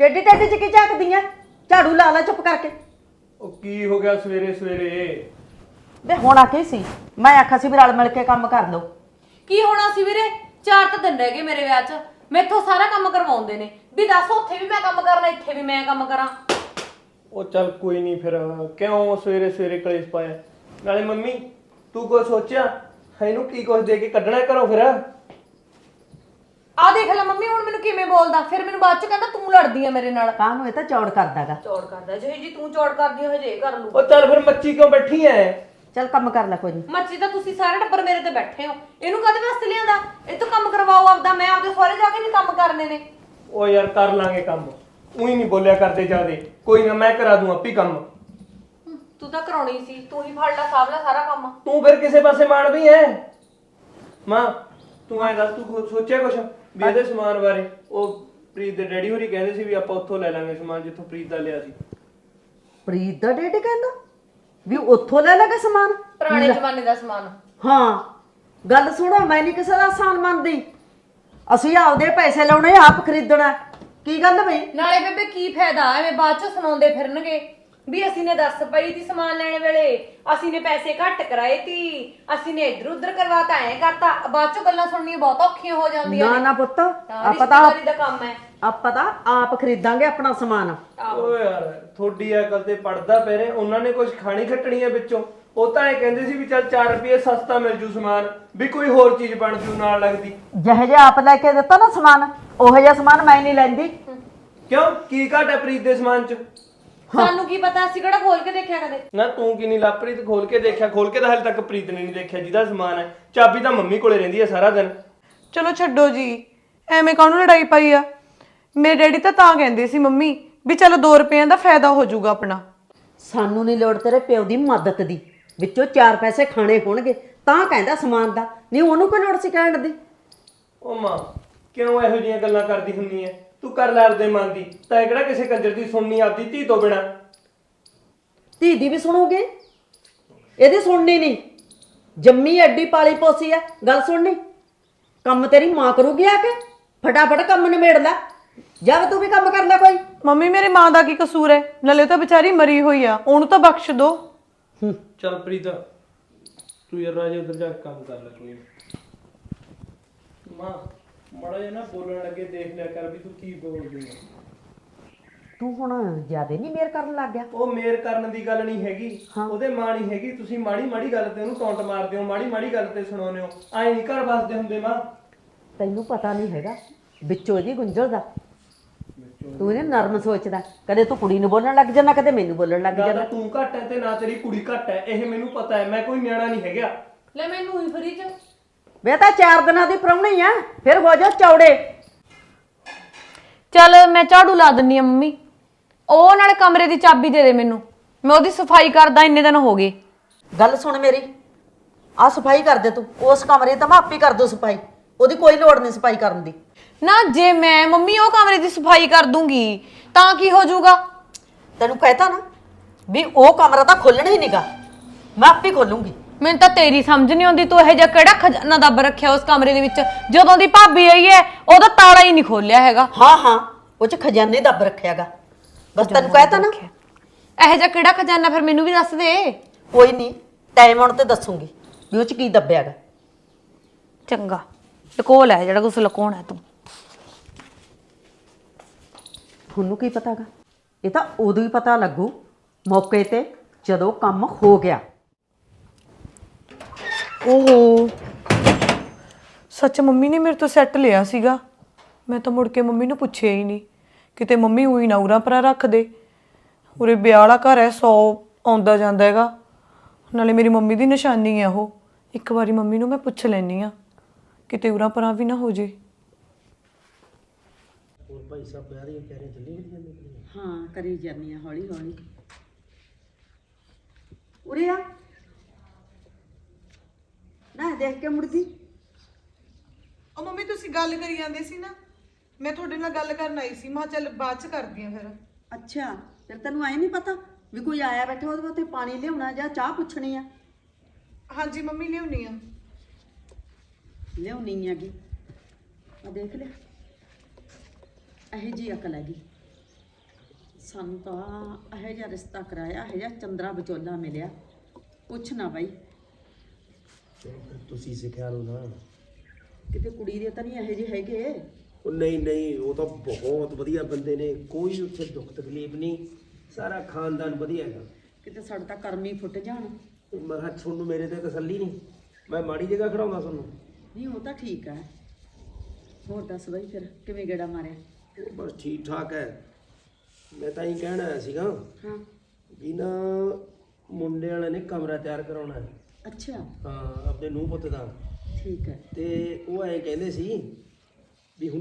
ਟੇਡੀ ਟੇਡੀ ਚ ਕੀ ਝਾਕਦੀਆਂ ਝਾੜੂ ਲਾ ਲੈ ਚੁੱਪ ਕਰਕੇ। ਉਹ ਕੀ ਹੋ ਗਿਆ ਸਵੇਰੇ ਸਵੇਰੇ ਵੇ ਹੋਣਾ ਕੀ ਸੀ। ਮੈਂ ਆਖਿਆ ਸੀ ਵੀ ਰਲ ਮਿਲ ਕੇ ਕੰਮ ਕਰ ਲਓ। ਕੀ ਹੋਣਾ ਸੀ ਵੀਰੇ? ਚਾਰ ਤਾਂ ਦਿਨ ਰਹਿ ਗਏ ਮੇਰੇ ਵਿਆਹ 'ਚ। ਮੈਥੋਂ ਸਾਰਾ ਕੰਮ ਕਰਵਾਉਂਦੇ ਨੇ। ਵੀ ਦੱਸ ਉੱਥੇ ਵੀ ਮੈਂ ਕੰਮ ਕਰਨਾ ਇੱਥੇ ਵੀ ਮੈਂ ਕੰਮ ਕਰਾਂ। ਉਹ ਚੱਲ ਕੋਈ ਨਹੀਂ ਫਿਰ। ਕਿਉਂ ਸਵੇਰੇ ਸਵੇਰੇ ਕਲੇਸ਼ ਪਾਇਆ? ਨਾਲੇ ਮੰਮੀ ਤੂੰ ਕੋਈ ਸੋਚਿਆ? ਇਹਨੂੰ ਕੀ ਕੁਝ ਦੇ ਕੇ ਕੱਢਣਾ ਘਰੋਂ ਫਿਰ? ਆ ਦੇਖ ਲੈ ਮੰਮੀ ਹੁਣ ਮੈਨੂੰ ਕਿਵੇਂ ਬੋਲਦਾ? ਫਿਰ ਮੈਨੂੰ ਬਾਅਦ 'ਚ ਕਹਿੰਦਾ ਤੂੰ ਲੜਦੀ ਆ ਮੇਰੇ ਨਾਲ। ਕਾਹਨੂੰ ਇਹ ਤਾਂ ਚੌੜ ਕਰਦਾਗਾ? ਚੌੜ ਕਰਦਾ। ਜਿਹੇ ਜੀ ਤੂੰ ਚੌੜ ਕਰਦੀ ਹੋ ਹਜੇ ਕਰ ਲੂ ਉਹ ਚੱਲ ਫਿਰ ਮੱਛੀ ਕਿਉਂ ਬੈਠੀ ਐ? ਚੱਲ ਕੰਮ ਕਰ ਲੈ ਕੋਈ ਨਹੀਂ ਮੱਛੀ ਤਾਂ ਤੁਸੀਂ ਸਾਰੇ ਟੱਬਰ ਮੇਰੇ ਤੇ ਬੈਠੇ ਹੋ। ਇਹਨੂੰ ਕਾਹਦੇ ਵਾਸਤੇ ਲਿਆਂਦਾ? ਇਹ ਤੋਂ ਕੰਮ ਕਰਵਾਓ ਆਪਦਾ ਮੈਂ ਆਪਦੇ ਸਹੁਰੇ ਜਾ ਕੇ ਨਹੀਂ ਕੰਮ ਕਰਨੇ ਨੇ। ਉਹ ਯਾਰ ਕਰ ਲਾਂਗੇ ਕੰਮ। ਉਹੀ ਨਹੀਂ ਬੋਲਿਆ ਕਰਦੇ ਜਾਦੇ ਕੋਈ ਨਾ ਮੈਂ ਕਰਾ ਦੂੰ ਆਪੀ ਕੰਮ। ਹਮ, ਤੂੰ ਤਾਂ ਕਰਾਉਣੀ ਸੀ ਤੂੰ ਹੀ ਫੜ ਲੈ ਸਾਂਭ ਲੈ ਸਾਰਾ ਕੰਮ। ਤੂੰ ਫਿਰ ਕਿਸੇ ਪਾਸੇ ਮਾਣਦੀ ਐ ਮਾਂ ਤੂੰ ਐ ਦੱਸ ਤੂੰ ਕੁਛ ਸੋਚਿਆ ਕੁਛ ਵੀ ਇਹਦੇ ਸਮਾਨ ਬਾਰੇ? ਉਹ ਪ੍ਰੀਤ ਦੇ ਡੈਡੀ ਹੋਰੀ ਕਹਿੰਦੇ ਸੀ ਵੀ ਆਪਾਂ ਉੱਥੋਂ ਲੈ ਲਾਂਗੇ ਸਮਾਨ ਜਿੱਥੋਂ ਪ੍ਰੀਤ ਦਾ ਲਿਆ ਸੀ। ਪ੍ਰੀਤ ਦਾ ਡੇਟ ਕਹਿੰਦਾ? ਵੀ ਉੱਥੋਂ ਲੈ ਲਗਾ ਸਮਾਨ? ਪੁਰਾਣੇ ਜ਼ਮਾਨੇ ਦਾ ਸਮਾਨ। ਹਾਂ। ਗੱਲ ਸੁਣੋ ਮੈਂ ਨਹੀਂ ਕਿਸੇ ਦਾ ਆਸਾਨ ਮੰਨਦੀ। ਅਸੀਂ ਆਪਦੇ ਪੈਸੇ ਲਾਉਣੇ ਆਪ ਖਰੀਦਣਾ। ਕੀ ਗੱਲ ਬਈ? ਨਾਲੇ ਬੇਬੇ ਕੀ ਫਾਇਦਾ? ਐਵੇਂ ਬਾਅਦ ਚ ਸੁਣਾਉਂਦੇ ਫਿਰਨਗੇ। ਵੀ ਅਸੀਂ ਨੇ ਦੱਸ ਪਈ ਤੀ ਸਮਾਨ ਲੈਣ ਵੇਲੇ ਅਸੀਂ ਨੇ ਪੈਸੇ ਘੱਟ ਕਰਾਏ ਤੀ। ਅਸੀਂ ਨੇ ਇੱਧਰ ਉੱਧਰ ਕਰਵਾਤਾ ਐ ਕਰਤਾ। ਬਾਅਦ ਚ ਗੱਲਾਂ ਸੁਣਨੀਆਂ ਬਹੁਤ ਔਖੀਆਂ ਹੋ ਜਾਂਦੀਆਂ ਨਾ ਨਾ। ਪੁੱਤ ਆਪਾਂ ਤਾਂ ਰਿਸ਼ਤੇਦਾਰੀ ਦਾ ਕੰਮ ਹੈ ਆਪਾਂ ਤਾਂ ਆਪ ਖਰੀਦਾਂਗੇ ਆਪਣਾ ਸਮਾਨ। ਓ ਯਾਰ ਥੋੜੀ ਅਕਲ ਤੇ ਪੜਦਾ ਪੈ ਰਹੇ ਉਹਨਾਂ ਨੇ ਕੁਝ ਖਾਣੀ ਖੱਟਣੀ ਹੈ ਵਿੱਚੋਂ। ਉਹ ਤਾਂ ਇਹ ਕਹਿੰਦੇ ਸੀ ਵੀ ਚੱਲ 4 ਰੁਪਏ ਸਸਤਾ ਮਿਲ ਜੂ ਸਮਾਨ ਵੀ ਕੋਈ ਹੋਰ ਚੀਜ਼ ਬਣ ਜੂ ਨਾਲ ਲੱਗਦੀ। ਜਿਹੇ ਜਿਹਾ ਆਪ ਲੈ ਕੇ ਦਿੱਤਾ ਨਾ ਸਮਾਨ ਉਹੋ ਜਿਹਾ ਸਮਾਨ ਮੈਂ ਨਹੀਂ ਲੈਂਦੀ। ਕਿਉਂ? ਕੀ ਘਾਟ ਹੈ ਪ੍ਰੀਤ ਦੇ ਸਮਾਨ 'ਚ? ਸਾਨੂੰ ਕੀ ਪਤਾ ਅਸੀਂ ਕਿਹੜਾ ਖੋਲ ਕੇ ਦੇਖਿਆ ਕਦੇ? ਨਾ ਤੂੰ ਕੀ ਨਹੀਂ ਲਾਪਰੀਤ ਖੋਲ ਕੇ ਦੇਖਿਆ? ਖੋਲ ਕੇ ਤਾਂ ਹਲੇ ਤੱਕ ਪ੍ਰੀਤ ਨੇ ਨਹੀਂ ਦੇਖਿਆ ਜਿਹਦਾ ਸਮਾਨ ਹੈ। ਚਾਬੀ ਤਾਂ ਮੰਮੀ ਕੋਲੇ ਰਹਿੰਦੀ ਹੈ ਸਾਰਾ ਦਿਨ। ਚਲੋ ਛੱਡੋ ਜੀ ਐਵੇਂ ਕਾਹਨੂੰ ਲੜਾਈ ਪਾਈ ਆ? ਮੇਰੇ ਡੈਡੀ ਤਾਂ ਤਾਂ ਕਹਿੰਦੇ ਸੀ ਮੰਮੀ ਵੀ ਚਲੋ 2 ਰੁਪਏ ਦਾ ਫਾਇਦਾ ਹੋ ਜਾਊਗਾ ਆਪਣਾ। ਸਾਨੂੰ ਨਹੀਂ ਲੋੜ ਤੇਰੇ ਪਿਓ ਦੀ ਮਦਦ ਦੀ। ਵਿੱਚੋਂ ਚਾਰ ਪੈਸੇ ਖਾਣੇ ਹੋਣਗੇ ਤਾਂ ਕਹਿੰਦਾ ਸਮਾਨ ਦਾ। ਨਹੀਂ ਉਹਨੂੰ ਕੋਈ ਲੋੜ ਸੀ ਕਹਿਣ ਦੀ? ਉਹ ਮਾਂ ਕਿਉਂ ਇਹੋ ਜਿਹੀਆਂ ਗੱਲਾਂ ਕਰਦੀ ਹੁੰਨੀ ਐ? ਤੂੰ ਕਰ ਲੈ ਆਪਦੇ ਮਨ ਦੀ। ਤਾਂ ਇਹ ਕਿਹੜਾ ਕਿਸੇ ਕੰਜਰ ਦੀ ਸੁਣਨੀ ਆਪਦੀ ਧੀ ਤੋਂ ਬਿਨਾ? ਧੀ ਦੀ ਵੀ ਸੁਣੋਗੇ? ਇਹਦੀ ਸੁਣਨੀ ਨਹੀਂ। ਜੰਮੀ ਐਡੀ ਪਾਲੀ ਪੋਸੀ ਆ ਗੱਲ ਸੁਣਨੀ। ਕੰਮ ਤੇਰੀ ਮਾਂ ਕਰੂਗੀ ਆ ਕੇ? ਫਟਾਫਟ ਕੰਮ ਨਿਬੇੜ ਲੈ। ਜਾ ਤੂੰ ਵੀ ਕੰਮ ਕਰ ਲੈ ਕੋਈ। ਮੰਮੀ ਮੇਰੀ ਮਾਂ ਦਾ ਕੀ ਕਸੂਰ ਹੈ? ਨਾਲੇ ਤਾਂ ਵਿਚਾਰੀ ਮਰੀ ਹੋਈ ਆ। ਉਹਨੂੰ ਤਾਂ ਬਖਸ਼ ਦੋ। ਚੱਲ ਪ੍ਰੀਤ ਤੂੰ ਯਾਰ ਰਾਜੇ ਉਧਰ ਜਾ ਕੇ ਕੰਮ ਕਰ ਲੈ ਕੋਈ ਮਾਂ। ਮੜਾ ਜਿਹਾ ਨਾ ਬੋਲਣ ਲੱਗੇ ਦੇਖ ਲਿਆ ਕਰ ਵੀ ਤੂੰ ਕੀ ਬੋਲਦੀ ਹੈ ਤੂੰ ਹੁਣ ਜਿਆਦੇ ਨਹੀਂ ਮੇਰ ਕਰਨ ਲੱਗ ਗਿਆ? ਉਹ ਮੇਰ ਕਰਨ ਦੀ ਗੱਲ ਨਹੀਂ ਹੈਗੀ। ਉਹਦੇ ਮਾਂ ਨਹੀਂ ਹੈਗੀ। ਤੁਸੀਂ ਮਾੜੀ ਮਾੜੀ ਗੱਲ ਤੇ ਉਹਨੂੰ ਟੌਂਟ ਮਾਰਦੇ ਹੋ ਮਾੜੀ ਮਾੜੀ ਗੱਲ ਤੇ ਸੁਣਾਉਂਦੇ ਹੋ। ਐਂ ਨਹੀਂ ਘਰ ਵਸਦੇ ਹੁੰਦੇ ਮਾਂ। ਤੈਨੂੰ ਪਤਾ ਨਹੀਂ ਹੈਗਾ ਵਿੱਚੋਂ ਇਹਦੀ ਗੁੰਝਲਦਾ ਤੂੰ ਇਹਨੇ ਨਰਮ ਸੋਚਦਾ ਕਦੇ ਤੂੰ ਕੁੜੀ ਨੂੰ ਬੋਲਣ ਲੱਗ ਜਾਂਦਾ ਕਦੇ ਮੈਨੂੰ ਬੋਲਣ ਲੱਗ ਨਾ ਜਾਂਦਾ। ਤਾਂ ਤੂੰ ਘੱਟ ਹੈ ਤੇ ਨਾ ਤੇਰੀ ਕੁੜੀ ਘੱਟ ਹੈ। ਇਹ ਮੈਨੂੰ ਪਤਾ ਹੈ ਮੈਂ ਕੋਈ ਨਿਆਣਾ ਨਹੀਂ ਹੈਗਾ। ਲੈ ਮੈਨੂੰ ਹੀ ਫਰੀ ਚ। ਵੇ ਤਾਂ ਚਾਰ ਦਿਨਾਂ ਦੀ ਪ੍ਰਾਹੁਣੀ ਆ ਫਿਰ ਹੋ ਜਾ ਚੌੜੇ। ਚੱਲ ਮੈਂ ਝਾੜੂ ਲਾ ਦਿੰਨੀ ਆ ਮੰਮੀ। ਉਹ ਨਾਲ ਕਮਰੇ ਦੀ ਚਾਬੀ ਦੇ ਦੇ ਮੈਨੂੰ। ਮੈਂ ਉਹਦੀ ਸਫ਼ਾਈ ਕਰਦਾ ਇੰਨੇ ਦਿਨ ਹੋ ਗਏ। ਗੱਲ ਸੁਣ ਮੇਰੀ ਆ ਸਫ਼ਾਈ ਕਰ ਦੇ ਤੂੰ ਉਸ ਕਮਰੇ ਤਾਂ ਮੈਂ ਆਪੇ ਕਰ ਦੂੰ ਸਫ਼ਾਈ ਉਹਦੀ ਕੋਈ ਲੋੜ ਨਹੀਂ ਸਫ਼ਾਈ ਕਰਨ ਦੀ। ਨਾ ਜੇ ਮੈਂ ਮੰਮੀ ਉਹ ਕਮਰੇ ਦੀ ਸਫ਼ਾਈ ਕਰ ਦੂੰਗੀ ਤਾਂ ਕੀ ਹੋ ਜਾਊਗਾ? ਤੈਨੂੰ ਕਹਿਤਾ ਨਾ ਵੀ ਉਹ ਕਮਰਾ ਤਾਂ ਖੋਲਣਾ ਹੀ ਨਹੀਂਗਾ ਮੈਂ ਆਪੇ ਖੋਲੂੰਗੀ। ਮੈਨੂੰ ਤਾਂ ਤੇਰੀ ਸਮਝ ਨਹੀਂ ਆਉਂਦੀ ਤੂੰ ਇਹ ਜਿਹਾ ਕਿਹੜਾ ਖਜ਼ਾਨਾ ਦੱਬ ਰੱਖਿਆ ਉਸ ਕਮਰੇ ਦੇ ਵਿੱਚ? ਜਦੋਂ ਦੀ ਭਾਬੀ ਆਈ ਹੈ ਉਹਦਾ ਤਾਲਾ ਹੀ ਨਹੀਂ ਖੋਲਿਆ ਹੈਗਾ। ਹਾਂ ਹਾਂ ਉਹ ਚ ਖਜ਼ਾਨੇ ਦੱਬ ਰੱਖਿਆਗਾ। ਬਸ ਤੈਨੂੰ ਕਹਿਤਾ ਨਾ। ਇਹ ਜਿਹਾ ਕਿਹੜਾ ਖਜ਼ਾਨਾ ਫਿਰ ਮੈਨੂੰ ਵੀ ਦੱਸ ਦੇ। ਕੋਈ ਨਹੀਂ ਟਾਈਮ ਆਉਣ ਤੇ ਦੱਸੂਗੀ ਵੀ ਉਹ ਚ ਕੀ ਦੱਬਿਆਗਾ। ਚੰਗਾ ਲਕੋ ਲੈ ਜਿਹੜਾ ਕੁਛ ਲਕੋਣਾ ਤੂੰ। ਤੁਹਾਨੂੰ ਕੀ ਪਤਾਗਾ? ਇਹ ਤਾਂ ਉਦੋਂ ਹੀ ਪਤਾ ਲੱਗੂ ਮੌਕੇ ਤੇ ਜਦੋਂ ਕੰਮ ਹੋ ਗਿਆ। ਓਹੋ। ਸੱਚ ਮੰਮੀ ਨੇ ਮੇਰੇ ਤੋਂ ਸੈੱਟ ਲਿਆ ਸੀਗਾ। ਮੈਂ ਤਾਂ ਮੁੜ ਕੇ ਮੰਮੀ ਨੂੰ ਪੁੱਛਿਆ ਹੀ ਨਹੀਂ। ਕਿਤੇ ਮੰਮੀ ਉਹੀ ਨਾ ਉਰਾ ਪਰਾ ਰੱਖ ਦੇ। ਉਰੇ ਵਿਆਹ ਵਾਲਾ ਘਰ ਹੈ 100 ਆਉਂਦਾ ਜਾਂਦਾ ਹੈਗਾ। ਨਾਲੇ ਮੇਰੀ ਮੰਮੀ ਦੀ ਨਿਸ਼ਾਨੀ ਹੈ ਉਹ। ਇੱਕ ਵਾਰੀ ਮੰਮੀ ਨੂੰ ਮੈਂ ਪੁੱਛ ਲੈਣੀ ਆ ਕਿਤੇ ਉਰਾ ਪਰਾ ਵੀ ਨਾ ਹੋ ਜੇ। ਹਾਂ ਕਰੀ ਜਾਂਦੀ ਆ ਹੌਲੀ ਹੌਲੀ ਉਰੇ ਆ। ਨਾ ਦੇਖ ਕੇ ਮੁੜਦੀ। ਉਹ ਮੰਮੀ ਤੁਸੀਂ ਗੱਲ ਕਰੀ ਜਾਂਦੇ ਸੀ ਨਾ। ਮੈਂ ਤੁਹਾਡੇ ਨਾਲ ਗੱਲ ਕਰਨ ਆਈ ਸੀ। ਮੈਂ ਚੱਲ ਬਾਅਦ ਚ ਕਰਦੀ ਆ ਫਿਰ। ਅੱਛਾ ਫਿਰ ਤੈਨੂੰ ਐ ਨਹੀਂ ਪਤਾ ਵੀ ਕੋਈ ਆਇਆ ਬੈਠਾ ਉਹਦੇ ਵਾਸਤੇ ਪਾਣੀ ਲਿਆਉਣਾ ਜਾਂ ਚਾਹ ਪੁੱਛਣੀ ਆ? ਹਾਂਜੀ ਮੰਮੀ ਲਿਆਉਣੀ ਆ। ਲਿਆਉਣੀ ਹੈਗੀ। ਆ ਦੇਖ ਲੈ ਇਹ ਜੀ ਅਕਲ ਹੈਗੀ। ਸਾਨੂੰ ਤਾਂ ਇਹ ਜਿਹਾ ਰਿਸ਼ਤਾ ਕਰਾਇਆ ਇਹ ਜਿਹਾ ਚੰਦਰਾ ਵਿਚੋਲਾ ਮਿਲਿਆ। ਪੁੱਛ ਨਾ ਬਾਈ। ਤੁਸੀਂ ਸਿੱਖਿਆ ਲਓ ਨਾ। ਕਿਤੇ ਕੁੜੀ ਦੇ ਤਾਂ ਨਹੀਂ ਇਹੋ ਜਿਹੇ ਹੈਗੇ। ਉਹ ਨਹੀਂ ਨਹੀਂ ਉਹ ਤਾਂ ਬਹੁਤ ਵਧੀਆ ਬੰਦੇ ਨੇ ਕੋਈ ਉੱਥੇ ਦੁੱਖ ਤਕਲੀਫ ਨਹੀਂ ਸਾਰਾ ਖਾਨਦਾਨ ਵਧੀਆ ਹੈਗਾ। ਕਿਤੇ ਸਾਡਾ ਤਾਂ ਕਰਮ ਹੀ ਫੁੱਟ ਜਾਣ। ਤੇ ਮੈਂ ਕਿਹਾ ਤੁਹਾਨੂੰ ਮੇਰੇ ਤੇ ਤਸੱਲੀ ਨਹੀਂ ਮੈਂ ਮਾੜੀ ਜਗ੍ਹਾ ਖੜਾਉਂਦਾ ਤੁਹਾਨੂੰ। ਨਹੀਂ ਉਹ ਤਾਂ ਠੀਕ ਹੈ। ਹੋਰ ਦੱਸ ਬਾਈ ਫਿਰ ਕਿਵੇਂ ਗੇੜਾ ਮਾਰਿਆ? ਉਹ ਬਸ ਠੀਕ ਠਾਕ ਹੈ। ਮੈਂ ਤਾਂ ਹੀ ਕਹਿਣ ਆਇਆ ਸੀਗਾ ਹਾਂ। ਵੀ ਨਾ ਮੁੰਡੇ ਵਾਲੇ ਨੇ ਕਮਰਾ ਤਿਆਰ ਕਰਾਉਣਾ ਹੈ। ਅੱਛਾ। ਹਾਂ ਆਪਣੇ ਨੂੰਹ ਪੁੱਤ ਦਾ। ਠੀਕ ਹੈ। ਤੇ ਉਹ ਐਂ ਕਹਿੰਦੇ ਸੀ ਵੀ ਹੁਣ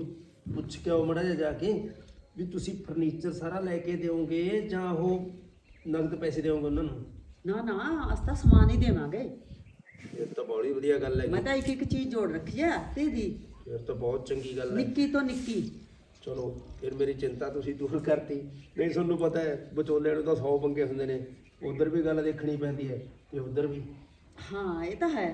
ਪੁੱਛ ਕੇ ਆਓ ਮੜਾ ਜਾ ਕੇ ਵੀ ਤੁਸੀਂ ਫਰਨੀਚਰ ਸਾਰਾ ਲੈ ਕੇ ਦਿਓਗੇ ਜਾਂ ਉਹ ਨਗਦ ਪੈਸੇ ਦਿਓਗੇ ਉਹਨਾਂ ਨੂੰ? ਨਾ ਨਾ ਅਸੀਂ ਤਾਂ ਸਮਾਨ ਹੀ ਦੇਵਾਂਗੇ। ਇਹ ਤਾਂ ਬੜੀ ਵਧੀਆ ਗੱਲ ਹੈ। ਮੈਂ ਤਾਂ ਇੱਕ ਇੱਕ ਚੀਜ਼ ਜੋੜ ਰੱਖੀ ਆ ਤੇ ਦੀ ਫਿਰ ਤਾਂ ਬਹੁਤ ਚੰਗੀ ਗੱਲ ਹੈ। ਨਿੱਕੀ ਤੋਂ ਨਿੱਕੀ। ਚਲੋ ਫਿਰ ਮੇਰੀ ਚਿੰਤਾ ਤੁਸੀਂ ਦੂਰ ਕਰਤੀ। ਨਹੀਂ ਤੁਹਾਨੂੰ ਪਤਾ ਹੈ ਵਿਚੋਲਿਆਂ ਨੂੰ ਤਾਂ 100 ਪੰਗੇ ਹੁੰਦੇ ਨੇ। ਉਧਰ ਵੀ ਗੱਲ ਦੇਖਣੀ ਪੈਂਦੀ ਹੈ ਤੇ ਉਧਰ ਵੀ। ਹਾਂ ਇਹ ਤਾਂ ਹੈ।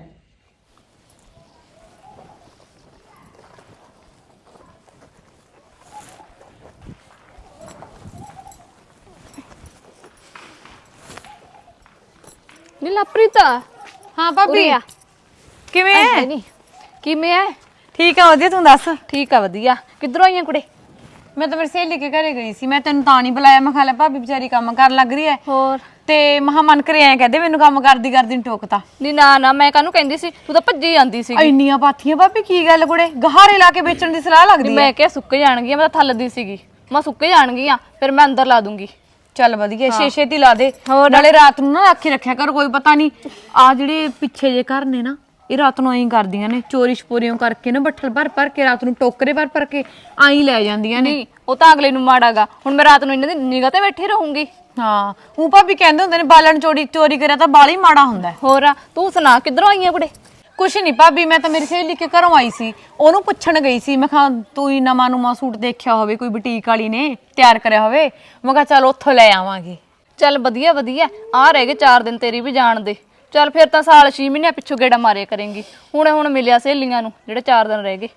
ਨੀ ਲਪ੍ਰੀਤਾ ਹਾਂ ਭਾਬੀ। ਆ। ਕਿਵੇਂ ਐ? ਹੈ ਨਹੀਂ। ਕਿਵੇਂ ਐ? ਠੀਕ ਆ ਵਧੀਆ ਤੂੰ ਦੱਸ। ਠੀਕ ਆ ਵਧੀਆ। ਕਿੱਧਰੋਂ ਆਈਆਂ ਕੁੜੇ? ਮੈਂ ਤਾਂ ਮੇਰੀ ਸਹੇਲੀ ਕੇ ਘਰੇ ਗਈ ਸੀ ਮੈਂ ਤੈਨੂੰ ਤਾਂ ਨਹੀਂ ਬੁਲਾਇਆ ਮੈਂ ਖਾਲਾ ਭਾਬੀ ਵਿਚਾਰੀ ਕੰਮ ਕਰਨ ਲੱਗ ਰਹੀ ਹੈ ਹੋਰ? ਤੇ ਮਹਾ ਮਨ ਕਰੇ ਐ ਕਹਦੇ ਮੈਨੂੰ ਕੰਮ ਕਰਦੀ ਕਰਦੀ ਨੂੰ ਟੋਕਤਾ। ਨੀ ਨਾ ਨਾ ਮੈਂ ਕਾਹਨੂੰ ਕਹਿੰਦੀ ਸੀ? ਤੂੰ ਤਾਂ ਭੱਜੀ ਜਾਂਦੀ ਸੀ ਇੰਨੀਆਂ ਪਾਥੀਆਂ ਭਾਬੀ ਕੀ ਗੱਲ ਕੁੜੇ? ਗਹਾਰੇ ਲਾ ਕੇ ਵੇਚਣ ਦੀ ਸਲਾਹ ਲੱਗਦੀ ਮੈਂ ਕਿਹਾ ਸੁੱਕ ਜਾਣਗੀਆਂ ਮੈਂ ਤਾਂ ਥੱਲਦੀ ਸੀਗੀ। ਮੈਂ ਸੁੱਕ ਜਾਣਗੀਆਂ ਫਿਰ ਮੈਂ ਅੰਦਰ ਲਾ ਦੂੰਗੀ। ਚੱਲ ਵਧੀਆ ਛੇ ਛੇਤੀ ਲਾ ਦੇ। ਨਾਲੇ ਰਾਤ ਨੂੰ ਨਾ ਰੱਖੀ ਰੱਖਿਆ ਕਰ ਕੋਈ ਪਤਾ ਨਹੀਂ। ਆ ਜਿਹੜੇ ਪਿੱਛੇ ਜੇ ਘਰ ਨੇ ਨਾ ਇਹ ਰਾਤ ਨੂੰ ਐਂ ਕਰਦੀਆਂ ਨੇ ਚੋਰੀ ਛਪੋਰੀਆਂ ਕਰਕੇ ਨਾ ਬੱਠਲ ਭਰ ਭਰ ਕੇ ਰਾਤ ਨੂੰ ਟੋਕਰੇ ਭਰ ਭਰ ਕੇ ਆਈ ਲੈ ਜਾਂਦੀਆਂ ਨੇ। ਨਹੀਂ ਉਹ ਤਾਂ ਅਗਲੇ ਨੂੰ ਮਾੜਾਗਾ ਹੁਣ ਮੈਂ ਰਾਤ ਨੂੰ ਇਹਨਾਂ ਦੀ ਨਿਗਾਹ ਤੇ ਬੈਠੀ ਰਹੂੰਗੀ। ਹਾਂ ਉਹ ਭਾਬੀ ਕਹਿੰਦੇ ਹੁੰਦੇ ਨੇ ਬਾਲਣ ਚੋਰੀ ਚੋਰੀ ਕਰਿਆ ਤਾਂ ਬਾਲੀ ਮਾੜਾ ਹੁੰਦਾ ਹੈ। ਹੋਰ ਆ, ਤੂੰ ਸੁਣਾ ਕਿੱਧਰੋਂ ਆਈਆਂ ਕੁੜੇ? ਕੁਛ ਨਹੀਂ ਭਾਬੀ ਮੈਂ ਤਾਂ ਮੇਰੀ ਸਹੇਲੀ ਕੇ ਘਰੋਂ ਆਈ ਸੀ। ਉਹਨੂੰ ਪੁੱਛਣ ਗਈ ਸੀ ਮੈਂ ਕਿਹਾ ਤੂੰ ਹੀ ਨਵਾਂ ਨੂੰਮਾ ਸੂਟ ਦੇਖਿਆ ਹੋਵੇ ਕੋਈ ਬੁਟੀਕ ਵਾਲੀ ਨੇ ਤਿਆਰ ਕਰਿਆ ਹੋਵੇ? ਮੈਂ ਕਿਹਾ ਚੱਲ ਉੱਥੋਂ ਲੈ ਆਵਾਂਗੇ। ਚੱਲ ਵਧੀਆ ਵਧੀਆ। ਆ ਰਹਿ ਗਏ 4 ਦਿਨ ਤੇਰੀ ਵੀ ਜਾਣ ਦੇ। ਚੱਲ ਫਿਰ ਤਾਂ ਸਾਲ 6 ਮਹੀਨੇ ਪਿੱਛੋਂ ਗੇੜਾ ਮਾਰਿਆ ਕਰੇਂਗੀ। ਹੁਣੇ ਹੁਣ ਮਿਲਿਆ ਸਹੇਲੀਆਂ ਨੂੰ ਜਿਹੜੇ 4 ਦਿਨ ਰਹਿ ਗਏ।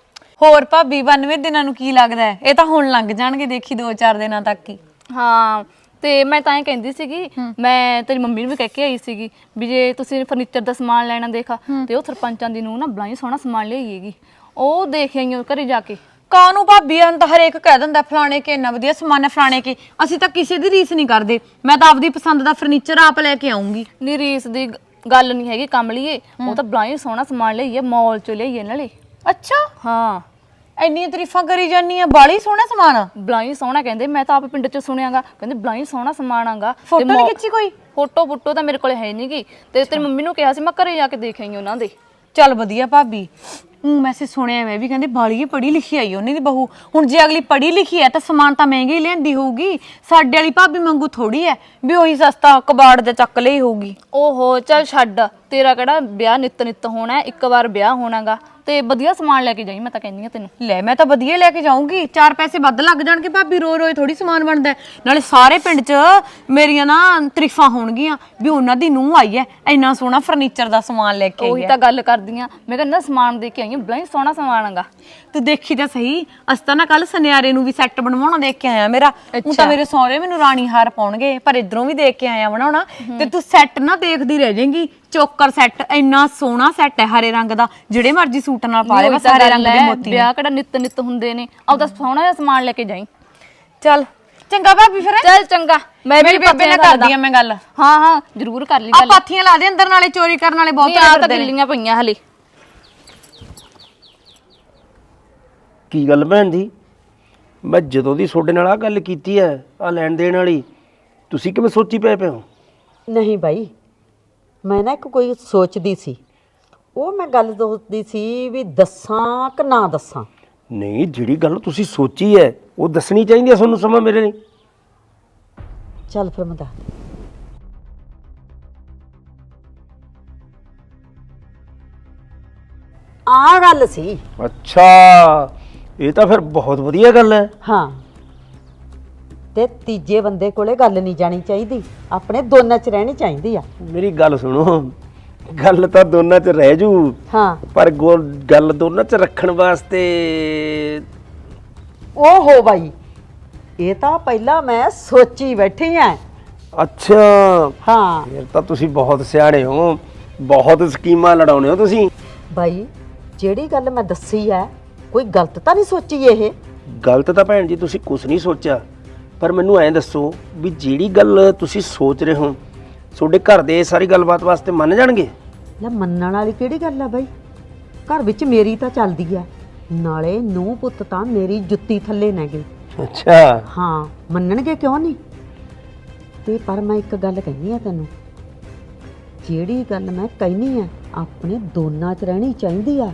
ਹੋਰ ਭਾਬੀ 92 ਦਿਨਾਂ ਨੂੰ ਕੀ ਲੱਗਦਾ ਹੈ? ਇਹ ਤਾਂ ਹੁਣ ਲੰਘ ਜਾਣਗੇ ਦੇਖੀ 2-4 ਦਿਨਾਂ ਤੱਕ ਹੀ। ਹਾਂ ਤੇ ਮੈਂ ਤਾਂ ਇਹ ਕਹਿੰਦੀ ਸੀਗੀ ਮੈਂ ਤੇਰੀ ਮੰਮੀ ਨੂੰ ਵੀ ਕਹਿ ਕੇ ਆਈ ਸੀਗੀ ਵੀ ਜੇ ਤੁਸੀਂ ਫਰਨੀਚਰ ਦਾ ਸਮਾਨ ਲੈਣਾ ਦੇਖਾ ਤੇ ਉਹ ਸਰਪੰਚਾਂ ਦੀ ਨੂੰ ਨਾ ਬਲਾਈ ਸੋਹਣਾ ਸਮਾਨ ਲਿਆਈਏਗੀ ਉਹ ਦੇਖ ਆਈਓ ਘਰੇ ਜਾ ਕੇ। ਕਾਨੂੰ ਭਾਬੀ? ਤਾਂ ਹਰੇਕ ਕਹਿ ਦਿੰਦਾ ਫਲਾਣੇ ਕੇ ਇੰਨਾ ਵਧੀਆ ਸਮਾਨ ਹੈ ਫਲਾਣੇ ਕੇ। ਅਸੀਂ ਤਾਂ ਕਿਸੇ ਦੀ ਰੀਸ ਨਹੀਂ ਕਰਦੇ। ਮੈਂ ਤਾਂ ਆਪਦੀ ਪਸੰਦ ਦਾ ਫਰਨੀਚਰ ਆਪ ਲੈ ਕੇ ਆਉਂਗੀ। ਨੀ ਰੀਸ ਦੀ ਗ- ਗੱਲ ਨਹੀਂ ਹੈਗੀ ਕਮਲੀਏ ਉਹ ਤਾਂ ਬਲਾਈ ਸੋਹਣਾ ਸਮਾਨ ਲਿਆਈਏ ਮਾਲ ਚੋਂ ਲਿਆਈਏ ਨਾਲੇ ਅੱਛਾ। ਹਾਂ। ਇੰਨੀਆਂ ਤਾਰੀਫਾਂ ਕਰੀ ਜਾਨੀ ਆ। ਬਾਲੀ ਸੋਹਣਾ ਸਮਾਨ। ਆ ਬਲਾਈ ਸੋਹਣਾ ਕਹਿੰਦੇ ਮੈਂ ਤਾਂ ਆਪ ਪਿੰਡ ਚ ਸੁਣਿਆਗਾ। ਕਹਿੰਦੇ ਬਲਾਈ ਸੋਹਣਾ ਸਮਾਨ ਆਗਾ। ਫੋਟੋ ਨੀ ਖਿੱਚੀ ਕੋਈ? ਫੋਟੋ ਫੋਟੋ ਤਾਂ ਮੇਰੇ ਕੋਲ ਹੈ ਨਹੀਂਗੀ ਤੇ ਤੇਰੀ ਮੰਮੀ ਨੂੰ ਕਿਹਾ ਸੀ ਮੈਂ ਘਰੇ ਜਾ ਕੇ ਦੇਖ ਆਈ ਉਹਨਾਂ ਦੇ। ਚੱਲ ਵਧੀਆ ਭਾਬੀ। ਹੂੰ ਮੈਸੇਜ ਸੁਣਿਆ ਮੈਂ ਵੀ ਕਹਿੰਦੇ ਬਾਲੀ ਪੜ੍ਹੀ ਲਿਖੀ ਆਈ ਉਹਨੇ ਦੀ ਬਹੂ। ਹੁਣ ਜੇ ਅਗਲੀ ਪੜ੍ਹੀ ਲਿਖੀ ਹੈ ਤਾਂ ਸਮਾਨ ਤਾਂ ਮਹਿੰਗੀ ਹੀ ਲੈਂਦੀ ਹੋਊਗੀ। ਸਾਡੇ ਵਾਲੀ ਭਾਬੀ ਮੰਗੂ ਥੋੜੀ ਹੈ ਵੀ ਉਹੀ ਸਸਤਾ ਕਬਾੜ ਦਾ ਚੱਕ ਲਈ ਹੋਊਗੀ। ਓਹੋ ਚੱਲ ਛੱਡ। ਤੇਰਾ ਕਿਹੜਾ ਵਿਆਹ ਨਿੱਤ ਨਿੱਤ ਹੋਣਾ ਹੈ, ਇੱਕ ਵਾਰ ਵਿਆਹ ਹੋਣਾਗਾ। ਤੇ ਵਧੀਆ ਸਮਾਨ ਲੈ ਕੇ ਜਾਈ ਮੈਂ ਤਾਂ ਕਹਿੰਦੀ ਆ ਤੈਨੂੰ। ਲੈ ਮੈਂ ਤਾਂ ਵਧੀਆ ਲੈ ਕੇ ਜਾਊਂਗੀ। ਚਾਰ ਪੈਸੇ ਵੱਧ ਲੱਗ ਜਾਣਗੇ ਭਾਬੀ ਰੋਜ਼ ਰੋਜ਼ ਥੋੜੀ ਸਮਾਨ ਬਣਦਾ ਹੈ। ਨਾਲੇ ਸਾਰੇ ਪਿੰਡ 'ਚ ਮੇਰੀਆਂ ਨਾ ਤਾਰੀਫਾਂ ਹੋਣਗੀਆਂ ਵੀ ਉਹਨਾਂ ਦੀ ਨੂੰਹ ਆਈ ਹੈ ਇੰਨਾ ਸੋਹਣਾ ਫਰਨੀਚਰ ਦਾ ਸਮਾਨ ਲੈ ਕੇ ਆਈ ਉਹੀ ਹੈ। ਤਾਂ ਗੱਲ ਕਰਦੀ ਆ ਮੈਂ ਕਹਿੰਦਾ ਸਮਾਨ ਦੇ ਕੇ ਆਈ ਆ ਬੜਾ ਹੀ ਸੋਹਣਾ ਸਮਾਨ ਆਗਾ ਤੂੰ ਦੇਖੀ ਤਾਂ ਸਹੀ ਅਸਤਾ ਨਾ ਕੱਲ ਸੁਨਿਆਰੇ ਨੂੰ ਵੀ ਸੈੱਟ ਬਣਵਾਉਣਾ ਦੇਖ ਕੇ ਆਇਆ ਮੇਰਾ। ਉਹ ਤਾਂ ਮੇਰੇ ਸਹੁਰੇ ਮੈਨੂੰ ਰਾਣੀ ਹਾਰ ਪਾਉਣਗੇ ਪਰ ਇਧਰੋਂ ਵੀ ਦੇਖ ਕੇ ਆਇਆ ਬਣਾਉਣਾ। ਤੇ ਤੂੰ ਸੈੱਟ ਨਾ ਦੇਖਦੀ ਰਹਿ ਜਾਏਂਗੀ। ਚੋਕਰ ਸੈੱਟ ਇੰਨਾ ਸੋਹਣਾ ਸੈੱਟ ਹੈ ਹਰੇ ਰੰਗ ਦਾ ਜਿਹੜੇ ਮਰਜ਼ੀ ਸੂਟ ਨਾਲ ਪਾ ਲੈ ਬਸ ਹਰੇ ਰੰਗ ਦੇ ਮੋਤੀ ਵਿਆਹ ਕਿਹੜਾ ਨਿੱਤ ਨਿੱਤ ਹੁੰਦੇ ਨੇ। ਆਪ ਤਾਂ ਸੋਹਣਾ ਜਿਹਾ ਸਮਾਨ ਲੈ ਕੇ ਜਾਈ। ਚੱਲ ਚੰਗਾ ਭਾਬੀ ਫਿਰ। ਚੱਲ ਚੰਗਾ ਮੈਂ ਮੇਰੀ ਵੀ ਬੇਬੇ ਨਾਲ ਕਰਦੀ। ਆ ਮੈਂ ਗੱਲ। ਹਾਂ ਹਾਂ ਜ਼ਰੂਰ ਕਰ ਲਈ ਆ ਗੱਲ। ਪਾਥੀਆਂ ਲਾ ਦੇ ਅੰਦਰ ਨਾਲੇ ਚੋਰੀ ਕਰਨ ਵਾਲੇ ਬਹੁਤ ਆ ਤਾਂ ਫਿਰਦੇ ਨੇ। ਗਿੱਲੀਆਂ ਪਈਆਂ ਹਲੇ। ਕੀ ਗੱਲ ਭੈਣ ਦੀ ਮੈਂ ਜਦੋਂ ਦੀ ਤੁਹਾਡੇ ਨਾਲ ਆ ਗੱਲ ਕੀਤੀ ਹੈ ਆ ਲੈਣ ਦੇਣ ਵਾਲੀ ਤੁਸੀਂ ਕਿਵੇਂ ਸੋਚੀ ਪਏ ਪਏ ਹੋ? ਨਹੀਂ ਬਾਈ ਮੈਂ ਨਾ ਇੱਕ ਕੋਈ ਸੋਚਦੀ ਸੀ ਉਹ ਮੈਂ ਗੱਲ ਸੋਚਦੀ ਸੀ ਵੀ ਦੱਸਾਂ ਕਿ ਨਾ ਦੱਸਾਂ। ਨਹੀਂ ਜਿਹੜੀ ਗੱਲ ਤੁਸੀਂ ਸੋਚੀ ਹੈ ਉਹ ਦੱਸਣੀ ਚਾਹੀਦੀ ਹੈ ਤੁਹਾਨੂੰ ਸਮਾਂ ਮੇਰੇ ਲਈ। ਚੱਲ ਫਿਰ ਮੈਂ ਦੱਸ ਆ ਗੱਲ ਸੀ। ਅੱਛਾ ਇਹ ਤਾਂ ਫਿਰ ਬਹੁਤ ਵਧੀਆ ਗੱਲ ਹੈ। ਹਾਂ। ਤੇ ਤੀਜੇ ਬੰਦੇ ਕੋਲੇ ਗੱਲ ਨਹੀਂ ਜਾਣੀ ਚਾਹੀਦੀ। ਆਪਣੇ ਦੋਨਾਂ 'ਚ ਰਹਿਣੀ ਚਾਹੀਦੀ ਆ। ਮੇਰੀ ਗੱਲ ਸੁਣੋ ਗੱਲ ਤਾਂ ਦੋਨਾਂ 'ਚ ਰਹਿ ਜੂ। ਹਾਂ। ਪਰ ਗੱਲ ਦੋਨਾਂ 'ਚ ਰੱਖਣ ਵਾਸਤੇ ਓਹੋ ਬਾਈ ਇਹ ਤਾਂ ਪਹਿਲਾਂ ਮੈਂ ਸੋਚੀ ਬੈਠੀ ਆ। ਅੱਛਾ। ਹਾਂ। ਫਿਰ ਤਾਂ ਤੁਸੀਂ ਬਹੁਤ ਸਿਆਣੇ ਹੋ ਬਹੁਤ ਸਕੀਮਾਂ ਲੜਾਉਨੇ ਹੋ ਤੁਸੀਂ। ਬਾਈ ਜਿਹੜੀ ਗੱਲ ਮੈਂ ਦੱਸੀ ਹੈ ਕੋਈ ਗਲਤ ਤਾਂ ਨਹੀਂ ਸੋਚੀ ਇਹ? ਗਲਤ ਤਾਂ ਭੈਣ ਜੀ ਤੁਸੀਂ ਕੁਝ ਨਹੀਂ ਸੋਚਿਆ। ਪਰ ਮੈਨੂੰ ਐਂ ਦੱਸੋ ਵੀ ਜਿਹੜੀ ਗੱਲ ਤੁਸੀਂ ਸੋਚ ਰਹੇ ਹੋ ਤੁਹਾਡੇ ਘਰ ਦੇ ਇਹ ਸਾਰੀ ਗੱਲਬਾਤ ਵਾਸਤੇ ਮੰਨ ਜਾਣਗੇ? ਲੈ ਮੰਨਣ ਵਾਲੀ ਕਿਹੜੀ ਗੱਲ ਆ ਬਾਈ? ਘਰ ਵਿੱਚ ਮੇਰੀ ਤਾਂ ਚੱਲਦੀ ਆ। ਨਾਲੇ ਨੂੰ ਪੁੱਤ ਤਾਂ ਮੇਰੀ ਜੁੱਤੀ ਥੱਲੇ ਨੇਗੇ ਅੱਛਾ। ਹਾਂ ਮੰਨਣਗੇ ਕਿਉਂ ਨਹੀਂ? ਤੇ ਪਰ ਮੈਂ ਇੱਕ ਗੱਲ ਕਹਿੰਦੀ ਆ ਤੈਨੂੰ। ਜਿਹੜੀ ਗੱਲ ਮੈਂ ਕਹਿਨੀ ਆ ਆਪਣੇ ਦੋਨਾਂ 'ਚ ਰਹਿਣੀ ਚਾਹੀਦੀ ਆ।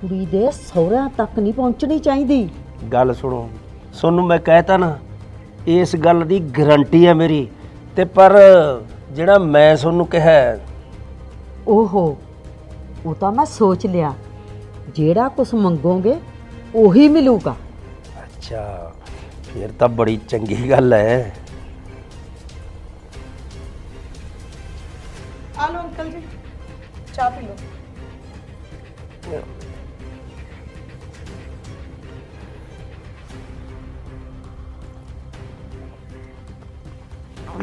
ਕੁੜੀ ਦੇ ਸਹੁਰਿਆਂ ਤੱਕ ਨਹੀਂ ਪਹੁੰਚਣੀ ਚਾਹੀਦੀ। ਗੱਲ ਸੁਣੋ ਸੋਨੂੰ ਮੈਂ ਕਹਿਤਾ ਨਾ ਇਸ ਗੱਲ ਦੀ ਗਾਰੰਟੀ ਹੈ ਮੇਰੀ। ਤੇ ਪਰ ਜਿਹੜਾ ਮੈਂ ਤੁਹਾਨੂੰ ਕਿਹਾ ਹੈ, ਓਹੋ ਉਹ ਤਾਂ ਮੈਂ ਸੋਚ ਲਿਆ। ਜਿਹੜਾ ਕੁਝ ਮੰਗੋਗੇ ਉਹੀ ਮਿਲੂਗਾ। ਅੱਛਾ ਫਿਰ ਤਾਂ ਬੜੀ ਚੰਗੀ ਗੱਲ ਹੈ। ਆ ਲਓ ਅੰਕਲ ਜੀ ਚਾਹ ਪੀ ਲਓ।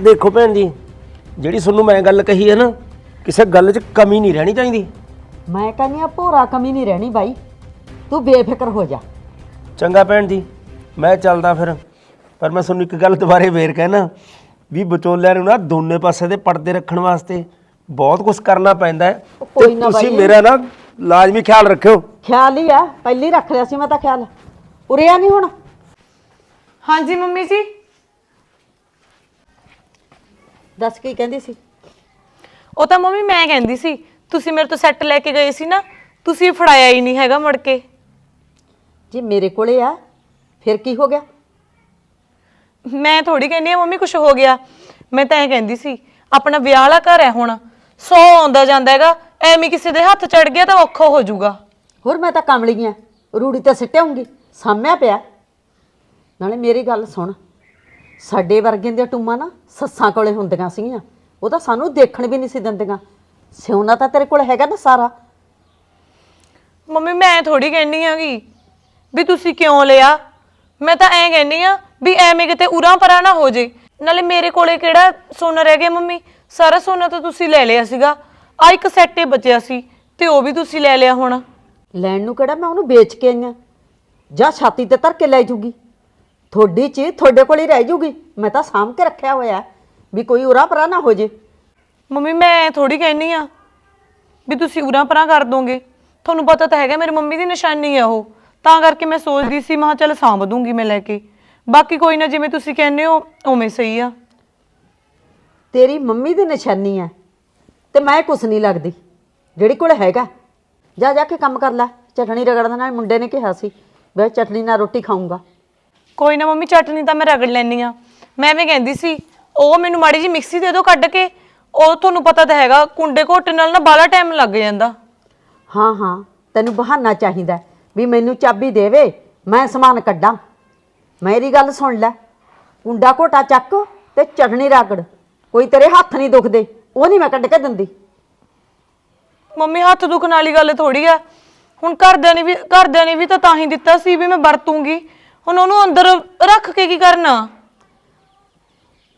ਦੇਖੋ ਭੈਣ ਜੀ ਜਿਹੜੀ ਤੁਹਾਨੂੰ ਮੈਂ ਗੱਲ ਕਹੀ ਹੈ ਨਾ ਕਿਸੇ ਗੱਲ 'ਚ ਕਮੀ ਨਹੀਂ ਰਹਿਣੀ ਚਾਹੀਦੀ। ਮੈਂ ਕਹਿੰਦੀ ਆ ਭੋਰਾ ਕਮੀ ਨਹੀਂ ਰਹਿਣੀ ਬਾਈ। ਤੂੰ ਬੇਫਿਕਰ ਹੋ ਜਾ। ਚੰਗਾ ਭੈਣ ਜੀ ਮੈਂ ਚੱਲਦਾ ਫਿਰ। ਪਰ ਮੈਂ ਤੁਹਾਨੂੰ ਇੱਕ ਗੱਲ ਦੁਬਾਰੇ ਫੇਰ ਕਹਿਣਾ ਵੀ ਵਿਚੋਲਿਆਂ ਨੂੰ ਨਾ ਦੋਨੇ ਪਾਸੇ ਦੇ ਪਰਦੇ ਰੱਖਣ ਵਾਸਤੇ ਬਹੁਤ ਕੁਝ ਕਰਨਾ ਪੈਂਦਾ ਹੈ। ਕੋਈ ਤੇ ਨਾ ਤੁਸੀਂ ਬਾਈ। ਮੇਰਾ ਨਾ ਲਾਜ਼ਮੀ ਖਿਆਲ ਰੱਖਿਓ। ਖਿਆਲ ਹੀ ਆ ਪਹਿਲੀ ਰੱਖ ਲਿਆ ਸੀ ਮੈਂ ਤਾਂ ਖਿਆਲ। ਉਰਿਆ ਨਹੀਂ ਹੁਣ? ਹਾਂਜੀ ਮੰਮੀ ਜੀ। ਦੱਸ ਕੀ ਕਹਿੰਦੀ ਸੀ? ਉਹ ਤਾਂ ਮੰਮੀ ਮੈਂ ਕਹਿੰਦੀ ਸੀ ਤੁਸੀਂ ਮੇਰੇ ਤੋਂ ਸੈੱਟ ਲੈ ਕੇ ਗਏ ਸੀ ਨਾ ਤੁਸੀਂ ਫੜਾਇਆ ਹੀ ਨਹੀਂ ਹੈਗਾ ਮੁੜ ਕੇ। ਜੇ ਮੇਰੇ ਕੋਲੇ ਆ ਫਿਰ ਕੀ ਹੋ ਗਿਆ? ਮੈਂ ਥੋੜੀ ਕਹਿੰਦੀ ਆ ਮੰਮੀ ਕੁਝ ਹੋ ਗਿਆ। ਮੈਂ ਤਾਂ ਐ ਕਹਿੰਦੀ ਸੀ ਆਪਣਾ ਵਿਆਹ ਵਾਲਾ ਘਰ ਹੈ ਹੁਣ ਸੌ ਆਉਂਦਾ ਜਾਂਦਾ ਹੈਗਾ ਐਵੇਂ ਕਿਸੇ ਦੇ ਹੱਥ ਚੜ ਗਿਆ ਤਾਂ ਔਖਾ ਹੋ ਜਾਊਗਾ। ਹੋਰ ਮੈਂ ਤਾਂ ਕਮਲੀ ਆ ਰੂੜੀ ਤੇ ਸਿੱਟਿਆਉਂਗੀ ਸਾਹਮਿਆ ਪਿਆ। ਨਾਲੇ ਮੇਰੀ ਗੱਲ ਸੁਣ ਸਾਡੇ ਵਰਗਿਆਂ ਦੀਆਂ ਟੂਮਾਂ ਨਾ ਸੱਸਾਂ ਕੋਲੇ ਹੁੰਦੀਆਂ ਸੀਗੀਆਂ। ਉਹ ਤਾਂ ਸਾਨੂੰ ਦੇਖਣ ਵੀ ਨਹੀਂ ਸੀ ਦਿੰਦੀਆਂ। ਸਿਉਣਾ ਤਾਂ ਤੇਰੇ ਕੋਲ ਹੈਗਾ ਨਾ ਸਾਰਾ। ਮੰਮੀ ਮੈਂ ਥੋੜੀ ਕਹਿੰਨੀ ਆਗੀ ਵੀ ਤੁਸੀਂ ਕਿਉਂ ਲਿਆ? ਮੈਂ ਤਾਂ ਐਂ ਕਹਿੰਨੀ ਆ ਵੀ ਐਵੇਂ ਕਿਤੇ ਉਰਾਂ ਪਰਾਂ ਨਾ ਹੋ ਜੇ। ਨਾਲੇ ਮੇਰੇ ਕੋਲੇ ਕਿਹੜਾ ਸੋਨਾ ਰਹਿ ਗਿਆ ਮੰਮੀ? ਸਾਰਾ ਸੋਨਾ ਤਾਂ ਤੁਸੀਂ ਲੈ ਲਿਆ ਸੀਗਾ। ਆ ਇੱਕ ਸੈੱਟ ਹੀ ਬਚਿਆ ਸੀ ਤੇ ਉਹ ਵੀ ਤੁਸੀਂ ਲੈ ਲਿਆ ਹੁਣ। ਲੈਣ ਨੂੰ ਕਿਹੜਾ ਮੈਂ ਉਹਨੂੰ ਵੇਚ ਕੇ ਆਈ ਆ? ਜਾਂ ਛਾਤੀ ਤੇ ਧਰ ਕੇ ਲੈ ਜੂਗੀ ਤੁਹਾਡੀ ਚੀਜ਼ ਤੁਹਾਡੇ ਕੋਲ ਹੀ ਰਹਿ ਜੂਗੀ। ਮੈਂ ਤਾਂ ਸਾਂਭ ਕੇ ਰੱਖਿਆ ਹੋਇਆ ਵੀ ਕੋਈ ਉਰਾ ਪਰਾ ਨਾ ਹੋ ਜੇ। ਮੰਮੀ ਮੈਂ ਥੋੜੀ ਕਹਿਨੀ ਆ ਵੀ ਤੁਸੀਂ ਉਰਾਂ ਪਰਾਂ ਕਰ ਦੋਗੇ। ਤੁਹਾਨੂੰ ਪਤਾ ਤਾਂ ਹੈਗਾ ਮੇਰੀ ਮੰਮੀ ਦੀ ਨਿਸ਼ਾਨੀ ਆ ਉਹ। ਤਾਂ ਕਰਕੇ ਮੈਂ ਸੋਚਦੀ ਸੀ ਮੈਂ ਕਿਹਾ ਚੱਲ ਸਾਂਭ ਦੂੰਗੀ ਮੈਂ ਲੈ ਕੇ। ਬਾਕੀ ਕੋਈ ਨਾ ਜਿਵੇਂ ਤੁਸੀਂ ਕਹਿੰਦੇ ਹੋ ਉਵੇਂ ਸਹੀ ਆ। ਤੇਰੀ ਮੰਮੀ ਦੀ ਨਿਸ਼ਾਨੀ ਹੈ ਤੇ ਮੈਂ ਕੁਛ ਨਹੀਂ ਲੱਗਦੀ। ਜਿਹੜੀ ਕੋਲ ਹੈਗਾ ਜਾ ਜਾ ਕੇ ਕੰਮ ਕਰ ਲੈ। ਚਟਣੀ ਰਗੜਨ ਨਾਲ ਮੁੰਡੇ ਨੇ ਕਿਹਾ ਸੀ ਵੀ ਚਟਣੀ ਨਾਲ ਰੋਟੀ ਖਾਊਂਗਾ। ਕੋਈ ਨਾ ਮੰਮੀ ਚਟਨੀ ਤਾਂ ਮੈਂ ਰਗੜ ਲੈਣੀ ਆ ਮੈਂ ਐਵੇਂ ਕਹਿੰਦੀ ਸੀ ਉਹ ਮੈਨੂੰ ਮਾੜੀ ਜੀ ਮਿਕਸੀ ਦੇ ਦਿਓ ਕੱਢ ਕੇ ਉਹ ਤੁਹਾਨੂੰ ਪਤਾ ਤਾਂ ਹੈਗਾ ਕੁੰਡੇ ਘੋਟੇ ਨਾਲ ਨਾ ਬਾਲਾ ਟਾਈਮ ਲੱਗ ਜਾਂਦਾ। ਹਾਂ ਹਾਂ ਤੈਨੂੰ ਬਹਾਨਾ ਚਾਹੀਦਾ ਵੀ ਮੈਨੂੰ ਚਾਬੀ ਦੇਵੇ ਮੈਂ ਸਮਾਨ ਕੱਢਾਂ। ਮੇਰੀ ਗੱਲ ਸੁਣ ਲੈ ਕੁੰਡਾ ਘੋਟਾ ਚੱਕ ਤੇ ਚਟਣੀ ਰਗੜ ਕੋਈ ਤੇਰੇ ਹੱਥ ਨਹੀਂ ਦੁਖਦੇ ਉਹ ਨਹੀਂ ਮੈਂ ਕੱਢ ਕੇ ਦਿੰਦੀ। ਮੰਮੀ ਹੱਥ ਦੁਖਣ ਵਾਲੀ ਗੱਲ ਥੋੜੀ ਆ। ਹੁਣ ਘਰਦਿਆਂ ਨੇ ਵੀ ਘਰਦਿਆਂ ਨੇ ਵੀ ਤਾਂ ਤਾਂ ਹੀ ਦਿੱਤਾ ਸੀ ਵੀ ਮੈਂ ਵਰਤੂੰਗੀ। ਹੁਣ ਉਹਨੂੰ ਅੰਦਰ ਰੱਖ ਕੇ ਕੀ ਕਰਨਾ?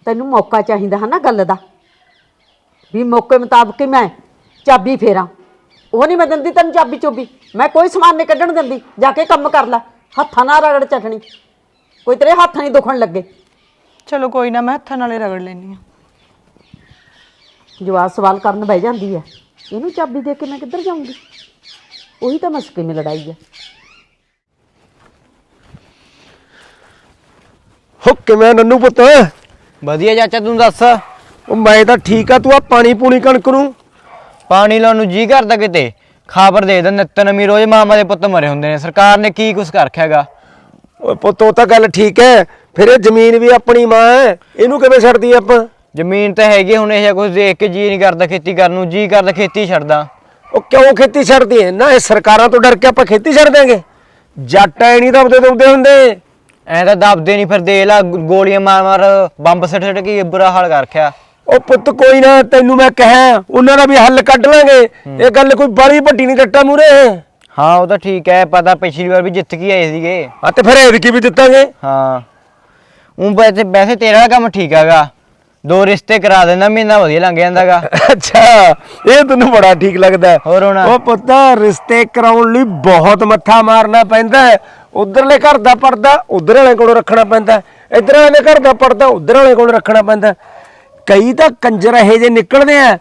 ਤੈਨੂੰ ਮੌਕਾ ਚਾਹੀਦਾ ਹੈ ਨਾ ਗੱਲ ਦਾ। ਵੀ ਮੌਕੇ ਮੁਤਾਬਕ ਹੀ ਮੈਂ ਚਾਬੀ ਫੇਰਾਂ। ਉਹ ਨਹੀਂ ਮੈਂ ਦਿੰਦੀ ਤੈਨੂੰ ਚਾਬੀ ਚੋਬੀ। ਮੈਂ ਕੋਈ ਸਮਾਨ ਨਹੀਂ ਕੱਢਣ ਦਿੰਦੀ। ਜਾ ਕੇ ਕੰਮ ਕਰ ਲੈ। ਹੱਥਾਂ ਨਾਲ ਰਗੜ ਚਟਣੀ। ਕੋਈ ਤੇਰੇ ਹੱਥ ਨਹੀਂ ਦੁਖਣ ਲੱਗੇ। ਚਲੋ ਕੋਈ ਨਾ ਮੈਂ ਹੱਥਾਂ ਨਾਲੇ ਰਗੜ ਲੈਣੀ ਆ ਜਵਾਬ ਸਵਾਲ ਕਰਨ ਬਹਿ ਜਾਂਦੀ ਹੈ। ਇਹਨੂੰ ਚਾਬੀ ਦੇ ਕੇ ਮੈਂ ਕਿੱਧਰ ਜਾਊਂਗੀ? ਉਹੀ ਤਾਂ ਮਸਕੇ ਮੇ ਲੜਾਈ ਹੈ। ਹੋ ਕਿਵੇਂ ਨੰਨੂ ਪੁੱਤ? ਵਧੀਆ ਚਾਚਾ ਤੂੰ ਦੱਸ? ਉਹ ਮੈਂ ਤਾਂ ਠੀਕ ਆ ਤੂੰ ਆ ਪਾਣੀ ਪੂਣੀ ਕਣਕ ਨੂੰ। ਪਾਣੀ ਲਾਉਣ ਨੂੰ ਜੀ ਕਰਦਾ ਕਿਤੇ? ਖਬਰ ਦੇ ਦਿੰਦੇ ਨਿੱਤ ਨਵੀਂ ਰੋਜ਼ ਮਾਮਾ ਦੇ ਪੁੱਤ ਮਰੇ ਹੁੰਦੇ ਨੇ ਸਰਕਾਰ ਨੇ ਕੀ ਕੁਛ ਕਰ ਰੱਖਿਆ ਹੈਗਾ? ਓਏ ਪੁੱਤ ਉਹ ਤਾਂ ਗੱਲ ਠੀਕ ਹੈ ਫਿਰ ਇਹ ਜ਼ਮੀਨ ਵੀ ਆਪਣੀ ਮਾਂ ਹੈ ਇਹਨੂੰ ਕਿਵੇਂ ਛੱਡਦੀ ਆਪਾਂ? ਜ਼ਮੀਨ ਤਾਂ ਹੈਗੀ ਹੁਣ ਇਹ ਜਿਹਾ ਕੁਝ ਦੇਖ ਕੇ ਜੀ ਨਹੀਂ ਕਰਦਾ ਖੇਤੀ ਕਰਨ ਨੂੰ ਜੀ ਕਰਦਾ ਖੇਤੀ ਛੱਡਦਾ। ਉਹ ਕਿਉਂ ਖੇਤੀ ਛੱਡਦੀ ਹੈ ਨਾ ਇਹ ਸਰਕਾਰਾਂ ਤੋਂ ਡਰ ਕੇ ਆਪਾਂ ਖੇਤੀ ਛੱਡ ਦਿਆਂਗੇ। ਜੱਟ ਐ ਨਹੀਂ ਦਬਦੇ ਦੁਬਦੇ ਹੁੰਦੇ। ਐ ਤਾਂ ਦੱਬਦੇ ਨਹੀਂ ਫਿਰ ਦੇ ਲਾ ਗੋਲੀਆਂ ਮਾਰ ਮਾਰ ਬੰਬ ਸਿੱਟ ਸਿੱਟ ਕੇ ਬੁਰਾ ਹਾਲ ਕਰ ਰੱਖਿਆ। ਉਹ ਪੁੱਤ ਕੋਈ ਨਾ ਤੈਨੂੰ ਮੈਂ ਕਹਾਂ ਉਹਨਾਂ ਦਾ ਵੀ ਹੱਲ ਕੱਢ ਲਾਂਗੇ। ਇਹ ਗੱਲ ਕੋਈ ਬੜੀ ਵੱਡੀ ਨਹੀਂ ਜੱਟਾਂ ਮੂਰੇ ਹਾਂ ਉਹ ਤਾਂ ਠੀਕ ਹੈ ਪਤਾ ਪਿਛਲੀ ਵਾਰ ਵੀ ਜਿੱਤ ਕੇ ਆਏ ਸੀਗੇ। ਆ ਤੇ ਫਿਰ ਇਹ ਵੀ ਦਿੱਤਾਂਗੇ ਹਾਂ। ਉਹ ਵੈਸੇ ਵੈਸੇ ਤੇਰਾ ਵਾਲਾ ਕੰਮ ਠੀਕ ਹੈਗਾ। ਦੋ ਰਿਸ਼ਤੇ ਕਰਾ ਦੇਣਾ ਮਹੀਨਾ ਵਧੀਆ ਲੰਘ ਜਾਂਦਾਗਾ। ਅੱਛਾ ਇਹ ਤੈਨੂੰ ਬੜਾ ਠੀਕ ਲੱਗਦਾ। ਹੈ। ਹੋਰ ਹੁਣ? ਉਹ ਪੁੱਤ ਰਿਸ਼ਤੇ ਕਰਾਉਣ ਲਈ ਬਹੁਤ ਮੱਥਾ ਮਾਰਨਾ ਪੈਂਦਾ ਹੈ। ਉਧਰਲੇ ਘਰ ਦਾ ਪਰਦਾ ਉਧਰ ਵਾਲੇ ਕੋਲ ਰੱਖਣਾ ਪੈਂਦਾ। ਇੱਧਰ ਵਾਲੇ ਘਰ ਦਾ ਪਰਦਾ ਉਧਰ ਵਾਲੇ ਕੋਲ ਰੱਖਣਾ ਪੈਂਦਾ। ਕਈ ਤਾਂ ਕੰਜਰ ਇਹੋ ਜਿਹੇ ਨਿਕਲਦੇ ਆ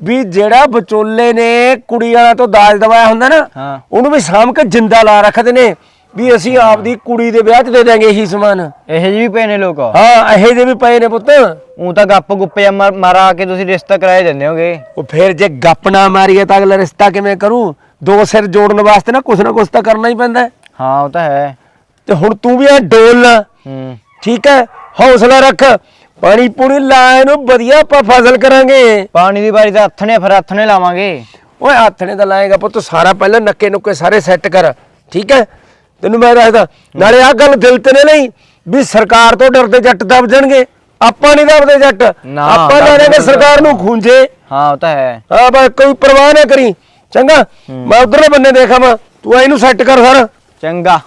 ਵੀ ਜਿਹੜਾ ਵਿਚੋਲੇ ਨੇ ਕੁੜੀ ਵਾਲਾ ਤੋਂ ਦਾਜ ਦਵਾਇਆ ਹੁੰਦਾ ਨਾ। ਉਹਨੂੰ ਵੀ ਸਾਂਭ ਕੇ ਜਿੰਦਾ ਲਾ ਰੱਖਦੇ ਨੇ ਵੀ ਅਸੀਂ ਆਪਦੀ ਕੁੜੀ ਦੇ ਵਿਆਹ 'ਚ ਦੇ ਦਾਂਗੇ ਇਹੀ ਸਮਾਨ ਇਹੋ ਜਿਹੇ ਵੀ ਪਏ ਨੇ ਲੋਕ ਹਾਂ ਇਹੋ ਜਿਹੇ ਵੀ ਪਏ ਨੇ ਪੁੱਤ ਉਹ ਤਾਂ ਗੱਪ ਗੁੱਪੇ ਮਾਰਾ ਕੇ ਤੁਸੀਂ ਰਿਸ਼ਤਾ ਕਰਾਏ ਦਿੰਦੇ ਹੋਗੇ ਉਹ ਫਿਰ ਜੇ ਗੱਪ ਨਾ ਮਾਰੀਏ ਤਾਂ ਅਗਲਾ ਰਿਸ਼ਤਾ ਕਿਵੇਂ ਕਰੂ ਦੋ ਸਿਰ ਜੋੜਨ ਵਾਸਤੇ ਨਾ ਕੁਛ ਨਾ ਕੁਛ ਤਾਂ ਕਰਨਾ ਹੀ ਪੈਂਦਾ ਹੈ। ਉਹ ਤਾਂ ਹੈ। ਤੇ ਹੁਣ ਤੂੰ ਵੀ ਇਹ ਡੋਲ ਨਾ। ਹੂੰ। ਠੀਕ ਹੈ ਹੌਸਲਾ ਰੱਖ। ਪਾਣੀ ਪੂਣੀ ਲਾ ਇਹਨੂੰ ਵਧੀਆ ਆਪਾਂ ਫਸਲ ਕਰਾਂਗੇ। ਪਾਣੀ ਦੀ ਵਾਰੀ ਤਾਂ ਹੱਥਣੇ ਫਿਰ ਹੱਥਣੇ ਲਾਵਾਂਗੇ। ਓਏ ਹੱਥ ਨੇ ਤਾਂ ਲਾਏਗਾ ਪੁੱਤ ਸਾਰਾ ਪਹਿਲਾਂ ਨੱਕੇ ਨੁੱਕੇ ਸਾਰੇ ਸੈੱਟ ਕਰ। ਠੀਕ ਹੈ ਤੈਨੂੰ ਮੈਂ ਦੱਸਦਾ ਨਾਲੇ ਆਹ ਗੱਲ ਦਿਲ ਤੇ ਨਾ ਲਈ ਵੀ ਸਰਕਾਰ ਤੋਂ ਡਰਦੇ ਜੱਟ ਦਬ ਜਾਣਗੇ। ਆਪਾਂ ਨਹੀਂ ਦਬਦੇ ਜੱਟ। ਨਾ, ਆਪਾਂ ਲੈ ਲੈਣੇ ਸਰਕਾਰ ਨੂੰ ਖੂੰਜੇ। ਹਾਂ ਉਹ ਤਾਂ ਹੈ। ਹਾਂ ਬਸ ਕੋਈ ਪਰਵਾਹ ਨਾ ਕਰੀ। ਚੰਗਾ ਮੈਂ ਉਧਰਲੇ ਬੰਨੇ ਦੇਖਾਂ ਤੂੰ ਇਹਨੂੰ ਸੈੱਟ ਕਰ ਸਾਰਾ। ਚੰਗਾ।